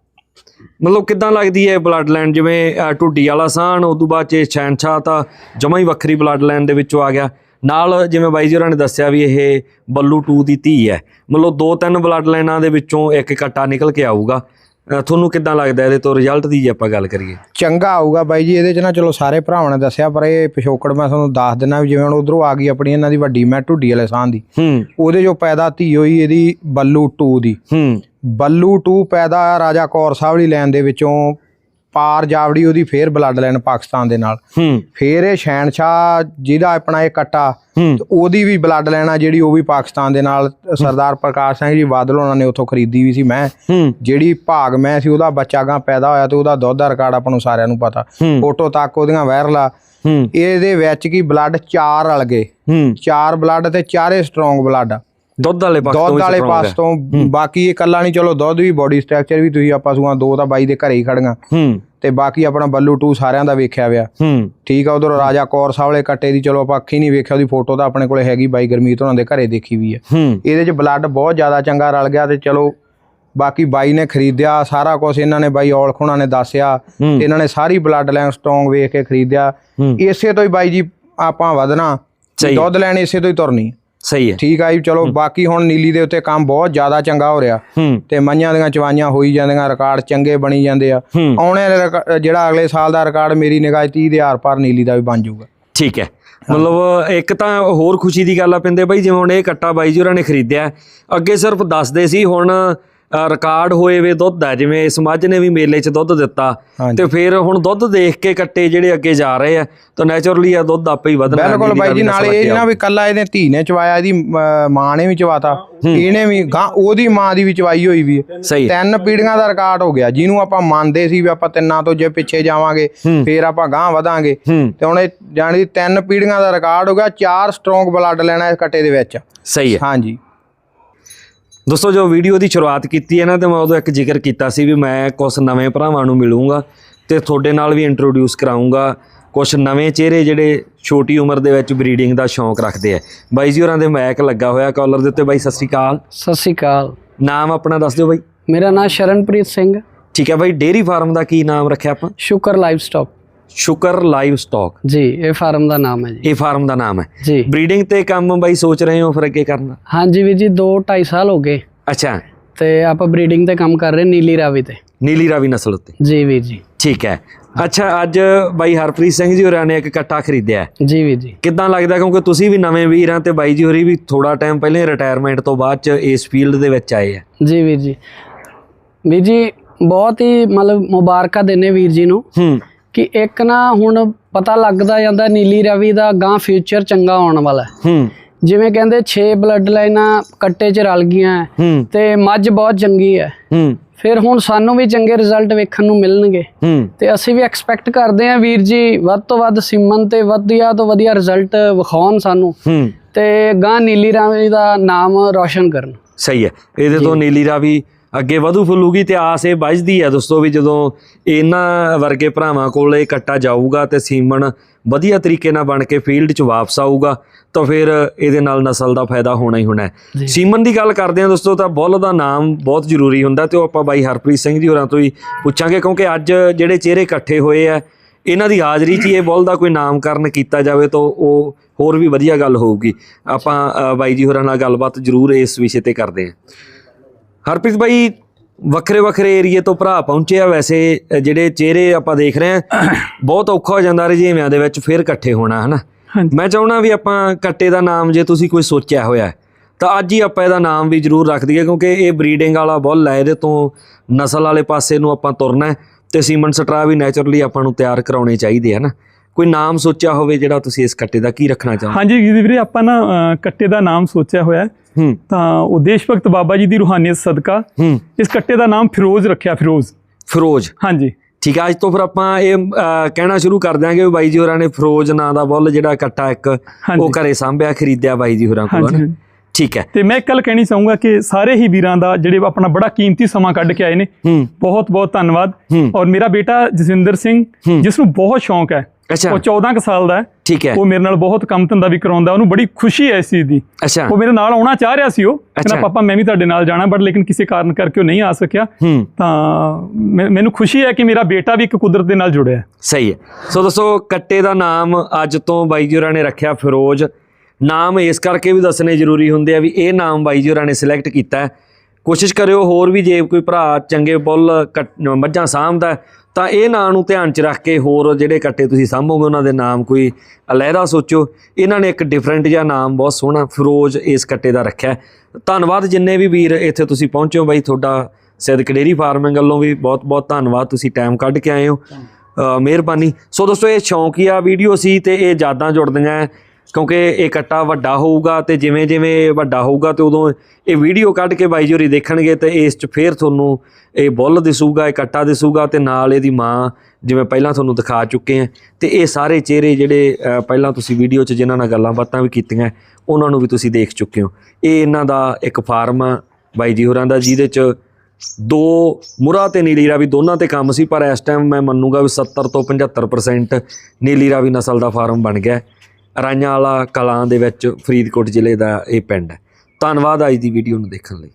ਮਤਲਬ ਕਿੱਦਾਂ ਲੱਗਦੀ ਹੈ ਬਲੱਡ ਲਾਈਨ ਜਿਵੇਂ ਅ, ਢੁੱਡੀ ਵਾਲਾ ਸਾਹਣ ਤੋਂ ਬਾਅਦ ਚ ਛੈਨਸ਼ਾ ਤਾਂ ਜਮਾ ਹੀ ਵੱਖਰੀ ਬਲੱਡ ਲਾਈਨ ਦੇ ਵਿੱਚੋਂ ਆ ਗਿਆ। ਨਾਲ ਜਿਵੇਂ ਬਾਈ ਜੀ ਹੋਰਾਂ ਨੇ ਦੱਸਿਆ ਵੀ ਇਹ ਬੱਲੂ 2 ਦੀ ਧੀ ਹੈ। ਮਤਲਬ ਦੋ ਤਿੰਨ ਬਲੱਡ ਲਾਈਨਾਂ ਦੇ ਵਿੱਚੋਂ ਇੱਕ ਕੱਟਾ ਨਿਕਲ ਕੇ ਆਊਗਾ। ਤੁਹਾਨੂੰ ਕਿੱਦਾਂ ਲੱਗਦਾ ਇਹਦੇ ਤੋਂ ਰਿਜ਼ਲਟ ਦੀ ਜੇ ਆਪਾਂ ਗੱਲ ਕਰੀਏ? ਚੰਗਾ ਆਊਗਾ ਬਾਈ ਜੀ ਇਹਦੇ ਚ ਨਾ ਚਲੋ ਸਾਰੇ ਭਰਾਵਾਂ ਨੇ ਦੱਸਿਆ ਪਰ ਇਹ ਪਿਛੋਕੜ ਮੈਂ ਤੁਹਾਨੂੰ ਦੱਸ ਦਿੰਦਾ ਵੀ ਜਿਵੇਂ ਹੁਣ ਉਧਰੋਂ ਆ ਗਈ ਆਪਣੀ ਇਹਨਾਂ ਦੀ ਵੱਡੀ ਮੈਂ ਢੁੱਡੀ ਵਾਲੇ ਸਾਹ ਦੀ। ਹੂੰ। ਉਹਦੇ ਜੋ ਪੈਦਾ ਧੀ ਹੋਈ ਇਹਦੀ ਬੱਲੂ 2 ਦੀ। ਹੂੰ। ਬੱਲੂ 2 ਪੈਦਾ ਰਾਜਾ ਕੌਰ ਸਾਹਿਬ ਵਾਲੀ ਲੈਣ ਦੇ ਵਿੱਚੋਂ ਪਾਰ ਜਾਵੜੀ ਉਹਦੀ ਫੇਰ ਬਲੱਡ ਲਾਈਨ ਪਾਕਿਸਤਾਨ ਦੇ ਨਾਲ। ਫੇਰ ਇਹ ਸ਼ਹਿਨਸ਼ਾਹ ਜਿਹਦਾ ਆਪਣਾ ਇਹ ਕੱਟਾ ਉਹਦੀ ਵੀ ਬਲੱਡ ਲਾਈਨ ਆ ਜਿਹੜੀ ਉਹ ਵੀ ਪਾਕਿਸਤਾਨ ਦੇ ਨਾਲ ਸਰਦਾਰ ਪ੍ਰਕਾਸ਼ ਸਿੰਘ ਜੀ ਬਾਦਲ ਉਹਨਾਂ ਨੇ ਉੱਥੋਂ ਖਰੀਦੀ ਵੀ ਸੀ ਮੈਂ ਜਿਹੜੀ ਭਾਗ ਮੈਂ ਸੀ ਉਹਦਾ ਬੱਚਾ ਗਾਂ ਪੈਦਾ ਹੋਇਆ ਤੇ ਉਹਦਾ ਦੁੱਧ ਦਾ ਰਿਕਾਰਡ ਆਪਾਂ ਨੂੰ ਸਾਰਿਆਂ ਨੂੰ ਪਤਾ। ਫੋਟੋ ਤੱਕ ਉਹਦੀਆਂ ਵਾਇਰਲ ਆ। ਇਹਦੇ ਵਿੱਚ ਕੀ ਬਲੱਡ ਚਾਰ ਰਲ ਗਏ। ਚਾਰ ਬਲੱਡ ਤੇ ਚਾਰੇ ਸਟਰੋਂਗ ਬਲੱਡ ਆ। ਦੁੱਧ ਵਾਲੇ ਪਾਸ ਤੋਂ ਦੁੱਧ ਵਾਲੇ ਪਾਸ। ਤੋਂ ਬਾਕੀ ਇਹ ਕੱਲਾ ਨਹੀਂ ਚਲੋ ਦੁੱਧ ਵੀ ਬੋਡੀ ਸਟਰਕਚਰ ਵੀ ਤੁਸੀਂ ਆਪਾਂ ਸੂਆਂ ਦੋ ਤਾਂ ਬਾਈ ਦੇ ਘਰੇ ਹੀ ਖੜੀਆਂ ਹੂੰ। ਤੇ ਬਾਕੀ ਆਪਣਾ ਬੱਲੂ 2 ਸਾਰਿਆਂ ਦਾ ਵੇਖਿਆ ਵਿਆ ਹੂੰ। ਠੀਕ ਆ ਉਧਰ ਰਾਜਾ ਕੌਰ ਸਾਹਿਬ ਵਾਲੇ ਕੱਟੇ ਦੀ ਚਲੋ ਆਪਾਂ ਅੱਖੀ ਨਹੀਂ ਵੇਖਿਆ ਉਹਦੀ ਫੋਟੋ ਤਾਂ ਆਪਣੇ ਕੋਲੇ ਹੈਗੀ ਬਾਈ ਗਰਮੀਤ ਉਹਨਾਂ ਦੇ ਘਰੇ ਦੇਖੀ ਵੀ ਹੈ ਹੂੰ। ਇਹਦੇ 'ਚ ਬਲੱਡ ਬਹੁਤ ਜ਼ਿਆਦਾ ਚੰਗਾ ਰਲ ਗਿਆ ਤੇ ਚਲੋ ਬਾਕੀ ਬਾਈ ਨੇ ਖਰੀਦਿਆ ਸਾਰਾ ਕੁਝ ਇਹਨਾਂ ਨੇ ਬਾਈ ਔਲਖ ਉਹਨਾਂ ਨੇ ਦੱਸਿਆ। ਇਹਨਾਂ ਨੇ ਸਾਰੀ ਬਲੱਡ ਲਾਈਨ ਸਟਰੋਂਗ ਵੇਖ ਕੇ ਖਰੀਦਿਆ। ਇਸੇ ਤੋਂ ਹੀ ਬਾਈ ਜੀ ਆਪਾਂ ਵਧਣਾ। ਦੁੱਧ ਲੈਣ ਇਸੇ ਤੋਂ ਹੀ ਤੁਰਨੀ। ਸਹੀ ਹੈ। ਠੀਕ ਆ ਜੀ ਚਲੋ ਬਾਕੀ ਹੁਣ ਨੀਲੀ ਦੇ ਉੱਤੇ ਕੰਮ ਬਹੁਤ ਜ਼ਿਆਦਾ ਚੰਗਾ ਹੋ ਰਿਹਾ। ਤੇ ਮਈਆਂ ਦੀਆਂ ਚਵਾਈਆਂ ਹੋਈ ਜਾਂਦੀਆਂ ਰਿਕਾਰਡ ਚੰਗੇ ਬਣੀ ਜਾਂਦੇ ਆ। ਆਉਣੇ ਜਿਹੜਾ ਅਗਲੇ ਸਾਲ ਦਾ ਰਿਕਾਰਡ ਮੇਰੀ ਨਿਗਾਹ 'ਚ 30 ਦੇ ਆਰ ਪਾਰ ਨੀਲੀ ਦਾ ਵੀ ਬਣ ਜਾਊਗਾ। ਠੀਕ ਹੈ। ਮਤਲਬ ਇੱਕ ਤਾਂ ਹੋਰ ਖੁਸ਼ੀ ਦੀ ਗੱਲ ਆ ਪਿੰਦੇ ਬਾਈ ਜਿਵੇਂ ਹੁਣ ਇਹ ਕੱਟਾ ਬਾਈ ਜੀ ਹੋਰਾਂ ਨੇ ਖਰੀਦਿਆ। ਅੱਗੇ ਸਿਰਫ ਦੱਸਦੇ ਸੀ ਹੁਣ ਰਿਕਾਰਡ ਹੋਏ ਵੇ ਦੁੱਧ ਹੈ ਜਿਵੇਂ ਇਸ ਮੱਝ ਨੇ ਵੀ ਮੇਲੇ 'ਚ ਦੁੱਧ ਦਿੱਤਾ। ਤੇ ਫਿਰ ਹੁਣ ਦੁੱਧ ਦੇਖ ਕੇ ਕੱਟੇ ਜਿਹੜੇ ਅੱਗੇ ਜਾ ਰਹੇ ਆ ਤਾਂ ਨੇਚਰਲੀ ਆ ਦੁੱਧ ਆਪੇ ਹੀ ਵਧਣਾ ਬਿਲਕੁਲ ਬਾਈ ਜੀ ਨਾਲੇ ਇਹ ਨਾ ਵੀ ਕੱਲਾ ਇਹਨੇ ਧੀ ਨੇ ਚਵਾਇਆ ਇਹਦੀ ਮਾਂ ਨੇ ਵੀ ਚਵਾਤਾ ਇਹਨੇ ਵੀ ਗਾਂ ਉਹਦੀ ਮਾਂ ਦੀ ਵੀ ਚਵਾਈ ਹੋਈ ਵੀ ਤਿੰਨ ਪੀੜ੍ਹੀਆਂ ਦਾ ਰਿਕਾਰਡ ਹੋ ਗਿਆ ਜਿਹਨੂੰ ਆਪਾਂ ਮੰਨਦੇ ਸੀ ਵੀ ਆਪਾਂ ਤਿੰਨਾਂ ਤੋਂ ਜੇ ਪਿੱਛੇ ਜਾਵਾਂਗੇ ਫੇਰ ਆਪਾਂ ਗਾਂ ਵਧਾਂਗੇ। ਤੇ ਹੁਣ ਇਹ ਜਾਣੀ ਤਿੰਨ ਪੀੜ੍ਹੀਆਂ ਦਾ ਰਿਕਾਰਡ ਹੋ ਗਿਆ ਚਾਰ ਸਟਰੋਂਗ ਬਲੱਡ ਲੈਣਾ ਇਸ ਕੱਟੇ ਦੇ ਵਿੱਚ। ਸਹੀ ਹੈ। ਹਾਂਜੀ। ਦੋਸਤੋ ਜੋ ਵੀਡੀਓ ਦੀ ਸ਼ੁਰੂਆਤ ਕੀਤੀ ਹੈ ਨਾ ਤੇ ਮੈਂ ਉਦੋਂ ਇੱਕ ਜ਼ਿਕਰ ਕੀਤਾ ਸੀ ਵੀ ਮੈਂ ਕੁਝ ਨਵੇਂ ਭਰਾਵਾਂ ਨੂੰ ਮਿਲੂੰਗਾ ਤੇ ਤੁਹਾਡੇ ਨਾਲ ਵੀ ਇੰਟਰੋਡਿਊਸ ਕਰਾਉਂਗਾ ਕੁਝ ਨਵੇਂ ਚਿਹਰੇ ਜਿਹੜੇ ਛੋਟੀ ਉਮਰ ਦੇ ਵਿੱਚ ਬਰੀਡਿੰਗ ਦਾ ਸ਼ੌਂਕ ਰੱਖਦੇ ਆ। ਬਾਈ ਜੀ ਹੋਰਾਂ ਦੇ ਮੈਕ ਲੱਗਾ ਹੋਇਆ ਕਾਲਰ ਦੇ ਉੱਤੇ। ਬਾਈ ਸਤਿ ਸ਼੍ਰੀ ਅਕਾਲ। ਸਤਿ ਸ਼੍ਰੀ ਅਕਾਲ। ਨਾਮ ਆਪਣਾ ਦੱਸ ਦਿਓ ਬਾਈ। ਮੇਰਾ ਨਾਮ ਸ਼ਰਨਪ੍ਰੀਤ ਸਿੰਘ। ਠੀਕ ਹੈ ਬਾਈ ਡੇਰੀ ਫਾਰਮ ਦਾ ਕੀ ਨਾਮ ਰੱਖਿਆ ਆਪਾਂ? Shukar live stock Shukar live stock ji ਇਹ ਫਾਰਮ ਦਾ ਨਾਮ ਹੈ ਜੀ। ਇਹ ਫਾਰਮ ਦਾ ਨਾਮ ਹੈ। ਜੀ। ਬਰੀਡਿੰਗ ਤੇ ਕੰਮ ਬਾਈ ਸੋਚ ਰਹੇ ਹੋ ਫਿਰ ਅੱਗੇ ਕਰਨ ਦਾ? ਹਾਂਜੀ ਵੀ ਜੀ 2 2.5 ਸਾਲ ਹੋ ਗਏ। ਅੱਛਾ। ਤੇ ਆਪਾਂ ਬਰੀਡਿੰਗ ਤੇ ਕੰਮ ਕਰ ਰਹੇ ਨੀਲੀ ਰਾਵੀ ਤੇ। ਨੀਲੀ ਰਾਵੀ ਨਸਲ ਉੱਤੇ। ਜੀ ਵੀਰ ਜੀ। ਠੀਕ ਹੈ। ਅੱਛਾ ਅੱਜ ਬਾਈ ਹਰਪ੍ਰੀਤ ਸਿੰਘ ਜੀ ਹੋਰਾਂ ਨੇ ਇੱਕ ਕੱਟਾ ਖਰੀਦਿਆ ਜੀ ਵੀਰ ਜੀ। ਕਿੱਦਾਂ ਲੱਗਦਾ? ਕਿਉਂਕਿ ਤੁਸੀਂ ਵੀ ਨਵੇਂ ਵੀਰ ਆ ਤੇ ਬਾਈ ਜੀ ਹੋਰੀ ਵੀ ਥੋੜਾ ਟਾਈਮ ਪਹਿਲੇ ਰਿਟਾਇਰਮੈਂਟ ਤੋਂ ਬਾਅਦ ਚ ਇਸ ਫੀਲਡ ਦੇ ਵਿੱਚ ਆਏ ਆ। ਜੀ ਵੀਰ ਜੀ। ਵੀਰ ਜੀ ਬਹੁਤ ਹੀ ਮਤਲਬ ਮੁਬਾਰਕਾਂ ਦਿੰਨੇ ਵੀਰ ਜੀ ਨੂੰ। ਹੂੰ। ਕਿ ਇੱਕ ਨਾ ਹੁਣ ਪਤਾ ਲੱਗਦਾ ਜਾਂਦਾ ਨੀਲੀ ਰਾਵੀ ਦਾ ਗਾਂ ਫਿਊਚਰ ਚੰਗਾ ਆਉਣ ਵਾਲਾ ਹੈ। ਜਿਵੇਂ ਕਹਿੰਦੇ 6 ਬਲੱਡ ਲਾਈਨਾਂ ਕੱਟੇ 'ਚ ਰਲ ਗਈਆਂ ਤੇ ਮੱਝ ਬਹੁਤ ਚੰਗੀ ਹੈ। ਹੂੰ। ਫਿਰ ਹੁਣ ਸਾਨੂੰ ਵੀ ਚੰਗੇ ਰਿਜ਼ਲਟ ਵੇਖਣ ਨੂੰ ਮਿਲਣਗੇ। ਤੇ ਅਸੀਂ ਵੀ ਐਕਸਪੈਕਟ ਕਰਦੇ ਹਾਂ ਵੀਰ ਜੀ ਵੱਧ ਤੋਂ ਵੱਧ ਸਿਮਨ ਤੇ ਵਧੀਆ ਤੋਂ ਵਧੀਆ ਰਿਜ਼ਲਟ ਵਿਖਾਉਣ ਸਾਨੂੰ। ਤੇ ਗਾਂ ਨੀਲੀ ਰਾਵੀ ਦਾ ਨਾਮ ਰੌਸ਼ਨ ਕਰਨ। ਸਹੀ ਹੈ। ਇਹਦੇ ਤੋਂ ਨੀਲੀ ਰਾਵੀ ਅੱਗੇ ਵਧੂ ਫੁੱਲੂਗੀ ਤੇ ਆਸ ਇਹ ਵੱਜਦੀ ਹੈ ਦੋਸਤੋ ਵੀ ਜਦੋਂ ਇਹਨਾਂ ਵਰਗੇ ਭਰਾਵਾਂ ਕੋਲ ਇਹ ਕੱਟਾ ਜਾਊਗਾ ਤੇ ਸੀਮਨ ਵਧੀਆ ਤਰੀਕੇ ਨਾਲ ਬਣ ਕੇ ਫੀਲਡ 'ਚ ਵਾਪਸ ਆਊਗਾ ਤਾਂ ਫਿਰ ਇਹਦੇ ਨਾਲ ਨਸਲ ਦਾ ਫਾਇਦਾ ਹੋਣਾ ਹੀ ਹੋਣਾ ਸੀਮਨ ਦੀ ਗੱਲ ਕਰਦੇ ਹਾਂ ਦੋਸਤੋ ਤਾਂ ਬੁੱਲ ਦਾ ਨਾਮ ਬਹੁਤ ਜ਼ਰੂਰੀ ਹੁੰਦਾ ਤੇ ਉਹ ਆਪਾਂ ਬਾਈ ਹਰਪ੍ਰੀਤ ਸਿੰਘ ਜੀ ਹੋਰਾਂ ਤੋਂ ਹੀ ਪੁੱਛਾਂਗੇ ਕਿਉਂਕਿ ਅੱਜ ਜਿਹੜੇ ਚਿਹਰੇ ਇਕੱਠੇ ਹੋਏ ਆ ਇਹਨਾਂ ਦੀ ਹਾਜ਼ਰੀ 'ਚ ਇਹ ਬੁੱਲ ਦਾ ਕੋਈ ਨਾਮਕਰਨ ਕੀਤਾ ਜਾਵੇ ਤਾਂ ਉਹ ਹੋਰ ਵੀ ਵਧੀਆ ਗੱਲ ਹੋਊਗੀ। ਆਪਾਂ ਬਾਈ ਜੀ ਹੋਰਾਂ ਨਾਲ ਗੱਲਬਾਤ ਜ਼ਰੂਰ ਇਸ ਵਿਸ਼ੇ ਤੇ ਕਰਦੇ ਹਾਂ। ਹਰਪ੍ਰੀਤ ਬਾਈ ਵੱਖਰੇ ਵੱਖਰੇ ਏਰੀਏ ਤੋਂ ਭਰਾ ਪਹੁੰਚੇ ਆ ਵੈਸੇ ਜਿਹੜੇ ਚਿਹਰੇ ਆਪਾਂ ਦੇਖ ਰਹੇ ਆ ਬਹੁਤ ਔਖਾ ਹੋ ਜਾਂਦਾ ਰਜੀਵਿਆਂ ਦੇ ਵਿੱਚ ਫਿਰ ਇਕੱਠੇ ਹੋਣਾ ਹਨਾ। ਮੈਂ ਚਾਹੁੰਦਾ ਵੀ ਆਪਾਂ ਕੱਟੇ ਦਾ ਨਾਮ ਜੇ ਤੁਸੀਂ ਕੋਈ ਸੋਚਿਆ ਹੋਇਆ ਤਾਂ ਅੱਜ ਹੀ ਆਪਾਂ ਇਹਦਾ ਨਾਮ ਵੀ ਜ਼ਰੂਰ ਰੱਖ ਦਈਏ ਕਿਉਂਕਿ ਇਹ ਬਰੀਡਿੰਗ ਵਾਲਾ ਬੁੱਲ ਹੈ ਇਹਦੇ ਤੋਂ ਨਸਲ ਵਾਲੇ ਪਾਸੇ ਨੂੰ ਆਪਾਂ ਤੁਰਨਾ ਤੇ ਸੀਮਨ ਸਟਰਾ ਵੀ ਨੇਚਰਲੀ ਆਪਾਂ ਨੂੰ ਤਿਆਰ ਕਰਾਉਣੇ ਚਾਹੀਦੇ ਆ ਨਾ ਕੋਈ ਨਾਮ ਸੋਚਿਆ ਹੋਵੇ ਜਿਹੜਾ ਤੁਸੀਂ ਇਸ ਕੱਟੇ ਦਾ ਕੀ ਰੱਖਣਾ ਚਾਹੋ ਹਾਂਜੀ ਜੀ ਵੀਰੇ ਆਪਾਂ ਨਾ ਕੱਟੇ ਦਾ ਨਾਮ ਸੋਚਿਆ ਹੋਇਆ ਤਾਂ ਉਹ ਦੇਸ਼ ਭਗਤ ਬਾਬਾ ਜੀ ਦੀ ਰੂਹਾਨੀਅਤ ਸਦਕਾ। ਇਸ ਕੱਟੇ ਦਾ ਨਾਮ ਫਿਰੋਜ਼ ਰੱਖਿਆ ਫਿਰੋਜ਼। ਫਿਰੋਜ਼। ਹਾਂਜੀ। ਠੀਕ ਹੈ ਅੱਜ ਤੋਂ ਫਿਰ ਆਪਾਂ ਇਹ ਕਹਿਣਾ ਸ਼ੁਰੂ ਕਰ ਦਿਆਂਗੇ ਵੀ ਬਾਈ ਜੀ ਹੋਰਾਂ ਨੇ ਫਿਰੋਜ਼ ਨਾਂ ਦਾ ਬੁੱਲ ਜਿਹੜਾ ਕੱਟਾ ਇੱਕ ਉਹ। ਘਰੇ ਸਾਂਭਿਆ ਖਰੀਦਿਆ ਬਾਈ ਜੀ ਹੋਰਾਂ ਕੋਲ। ਠੀਕ ਹੈ। ਤੇ ਮੈਂ ਇੱਕ ਗੱਲ ਕਹਿਣੀ ਚਾਹੂੰਗਾ ਕਿ ਸਾਰੇ ਹੀ ਵੀਰਾਂ ਦਾ ਜਿਹੜੇ ਆਪਣਾ ਬੜਾ ਕੀਮਤੀ ਸਮਾਂ ਕੱਢ ਕੇ ਆਏ ਨੇ ਬਹੁਤ ਬਹੁਤ ਧੰਨਵਾਦ। ਔਰ ਮੇਰਾ ਬੇਟਾ ਜਸਵਿੰਦਰ ਸਿੰਘ। ਜਿਸ ਨੂੰ ਬਹੁਤ ਸ਼ੌਂਕ ਹੈ ਅੱਛਾ। ਉਹ 14 ਕੁ ਸਾਲ ਦਾ ਠੀਕ ਹੈ। ਉਹ ਮੇਰੇ ਨਾਲ ਬਹੁਤ ਕੰਮ ਧੰਦਾ ਵੀ ਕਰਾਉਂਦਾ ਉਹਨੂੰ ਬੜੀ ਖੁਸ਼ੀ ਹੈ ਇਸ ਚੀਜ਼ ਦੀ। ਅੱਛਾ। ਉਹ ਮੇਰੇ ਨਾਲ ਆਉਣਾ ਚਾਹ ਰਿਹਾ ਸੀ ਉਹ। ਕਹਿੰਦਾ ਪਾਪਾ ਮੈਂ ਵੀ ਤੁਹਾਡੇ ਨਾਲ ਜਾਣਾ ਬਟ ਲੇਕਿਨ ਕਿਸੇ ਕਾਰਨ ਕਰਕੇ ਉਹ ਨਹੀਂ ਆ ਸਕਿਆ। ਤਾਂ ਮੈਨੂੰ ਖੁਸ਼ੀ ਹੈ ਕਿ ਮੇਰਾ ਬੇਟਾ ਵੀ ਇੱਕ ਕੁਦਰਤ ਦੇ ਨਾਲ ਜੁੜਿਆ ਸਹੀ ਹੈ। ਸੋ ਦੋਸਤੋ ਕੱਟੇ ਦਾ ਨਾਮ ਅੱਜ ਤੋਂ ਬਾਈ ਜੀ ਹੋਰਾਂ ਨੇ ਰੱਖਿਆ ਫਿਰੋਜ਼। ਨਾਮ ਇਸ ਕਰਕੇ ਵੀ ਦੱਸਣੇ ਜ਼ਰੂਰੀ ਹੁੰਦੇ ਆ ਵੀ ਇਹ ਨਾਮ ਬਾਈ ਜੀ ਹੋਰਾਂ ਨੇ ਸਿਲੈਕਟ ਕੀਤਾ ਹੈ। ਕੋਸ਼ਿਸ਼ ਕਰਿਓ ਹੋਰ ਵੀ ਜੇ ਕੋਈ ਭਰਾ ਚੰਗੇ ਬੁੱਲ ਮੱਝਾਂ ਹੈ, ਤਾਂ ਇਹ ਨਾਂ ਨੂੰ ਧਿਆਨ 'ਚ ਰੱਖ ਕੇ ਹੋਰ ਜਿਹੜੇ ਕੱਟੇ ਤੁਸੀਂ ਸਾਂਭੋਗੇ, ਉਹਨਾਂ ਦੇ ਨਾਮ ਕੋਈ ਅਲੱਗਾ ਸੋਚੋ। ਇਹਨਾਂ ਨੇ ਇੱਕ ਡਿਫਰੈਂਟ ਜਿਹਾ ਨਾਮ, ਬਹੁਤ ਸੋਹਣਾ ਫਿਰੋਜ਼ ਇਸ ਕੱਟੇ ਦਾ ਰੱਖਿਆ ਧੰਨਵਾਦ ਜਿੰਨੇ ਵੀ ਵੀਰ ਇੱਥੇ ਤੁਸੀਂ ਪਹੁੰਚੇ ਹੋ ਬਾਈ, ਤੁਹਾਡਾ ਸਿੱਧਕ ਡੇਰੀ ਫਾਰਮਿੰਗ ਵੱਲੋਂ ਵੀ ਬਹੁਤ ਬਹੁਤ ਧੰਨਵਾਦ, ਤੁਸੀਂ ਟਾਈਮ ਕੱਢ ਕੇ ਆਏ ਹੋ। ਮਿਹਰਬਾਨੀ। ਸੋ ਦੋਸਤੋ, ਇਹ ਸ਼ੌਂਕੀਆ ਵੀਡੀਓ ਸੀ ਤੇ ਇਹ ਯਾਦਾਂ ਜੁੜਦੀਆਂ ਕਿਉਂਕਿ ਇਹ ਕੱਟਾ ਵੱਡਾ ਹੋਊਗਾ ਤੇ ਜਿਵੇਂ ਜਿਵੇਂ ਵੱਡਾ ਹੋਊਗਾ ਤੇ ਉਦੋਂ ਇਹ ਵੀਡੀਓ ਕੱਢ ਕੇ ਬਾਈ ਜੋਰੀ ਦੇਖਣਗੇ ਤੇ ਇਸ 'ਚ ਫੇਰ ਤੁਹਾਨੂੰ ਇਹ ਬੁੱਲ ਦਿਸੂਗਾ, ਇਹ ਕੱਟਾ ਦਿਸੂਗਾ ਤੇ ਨਾਲ ਇਹਦੀ ਮਾਂ ਜਿਵੇਂ ਪਹਿਲਾਂ ਤੁਹਾਨੂੰ ਦਿਖਾ ਚੁੱਕੇ ਆ। ਤੇ ਇਹ ਸਾਰੇ ਚਿਹਰੇ ਜਿਹੜੇ ਪਹਿਲਾਂ ਤੁਸੀਂ ਵੀਡੀਓ 'ਚ ਜਿਨ੍ਹਾਂ ਨਾਲ ਗੱਲਾਂ ਬਾਤਾਂ ਵੀ ਕੀਤੀਆਂ, ਉਹਨਾਂ ਨੂੰ ਵੀ ਤੁਸੀਂ ਦੇਖ ਚੁੱਕੇ ਹੋ। ਇਹ ਇਹਨਾਂ ਦਾ ਇੱਕ ਫਾਰਮ ਆ ਬਾਈ ਜੀ ਹੋਰਾਂ ਦਾ, ਜਿਹਦੇ 'ਚ ਦੋ ਮੁਰਾ ਤੇ ਨੀਲੀ ਰਾਵੀ ਦੋਨਾਂ ਤੇ ਕੰਮ ਸੀ, ਪਰ ਇਸ ਟਾਈਮ ਮੈਂ ਮੰਨੂਗਾ ਵੀ 70 ਤੋਂ 75% ਨੀਲੀ ਰਾਵੀ ਨਸਲ ਦਾ ਫਾਰਮ ਬਣ ਗਿਆ। ਰਾਈਆਂ ਵਾਲਾ ਕਲਾਂ ਦੇ ਵਿੱਚ ਫਰੀਦਕੋਟ ਜ਼ਿਲ੍ਹੇ ਦਾ ਇਹ ਪਿੰਡ ਹੈ। ਧੰਨਵਾਦ ਅੱਜ ਦੀ ਵੀਡੀਓ ਨੂੰ ਦੇਖਣ ਲਈ।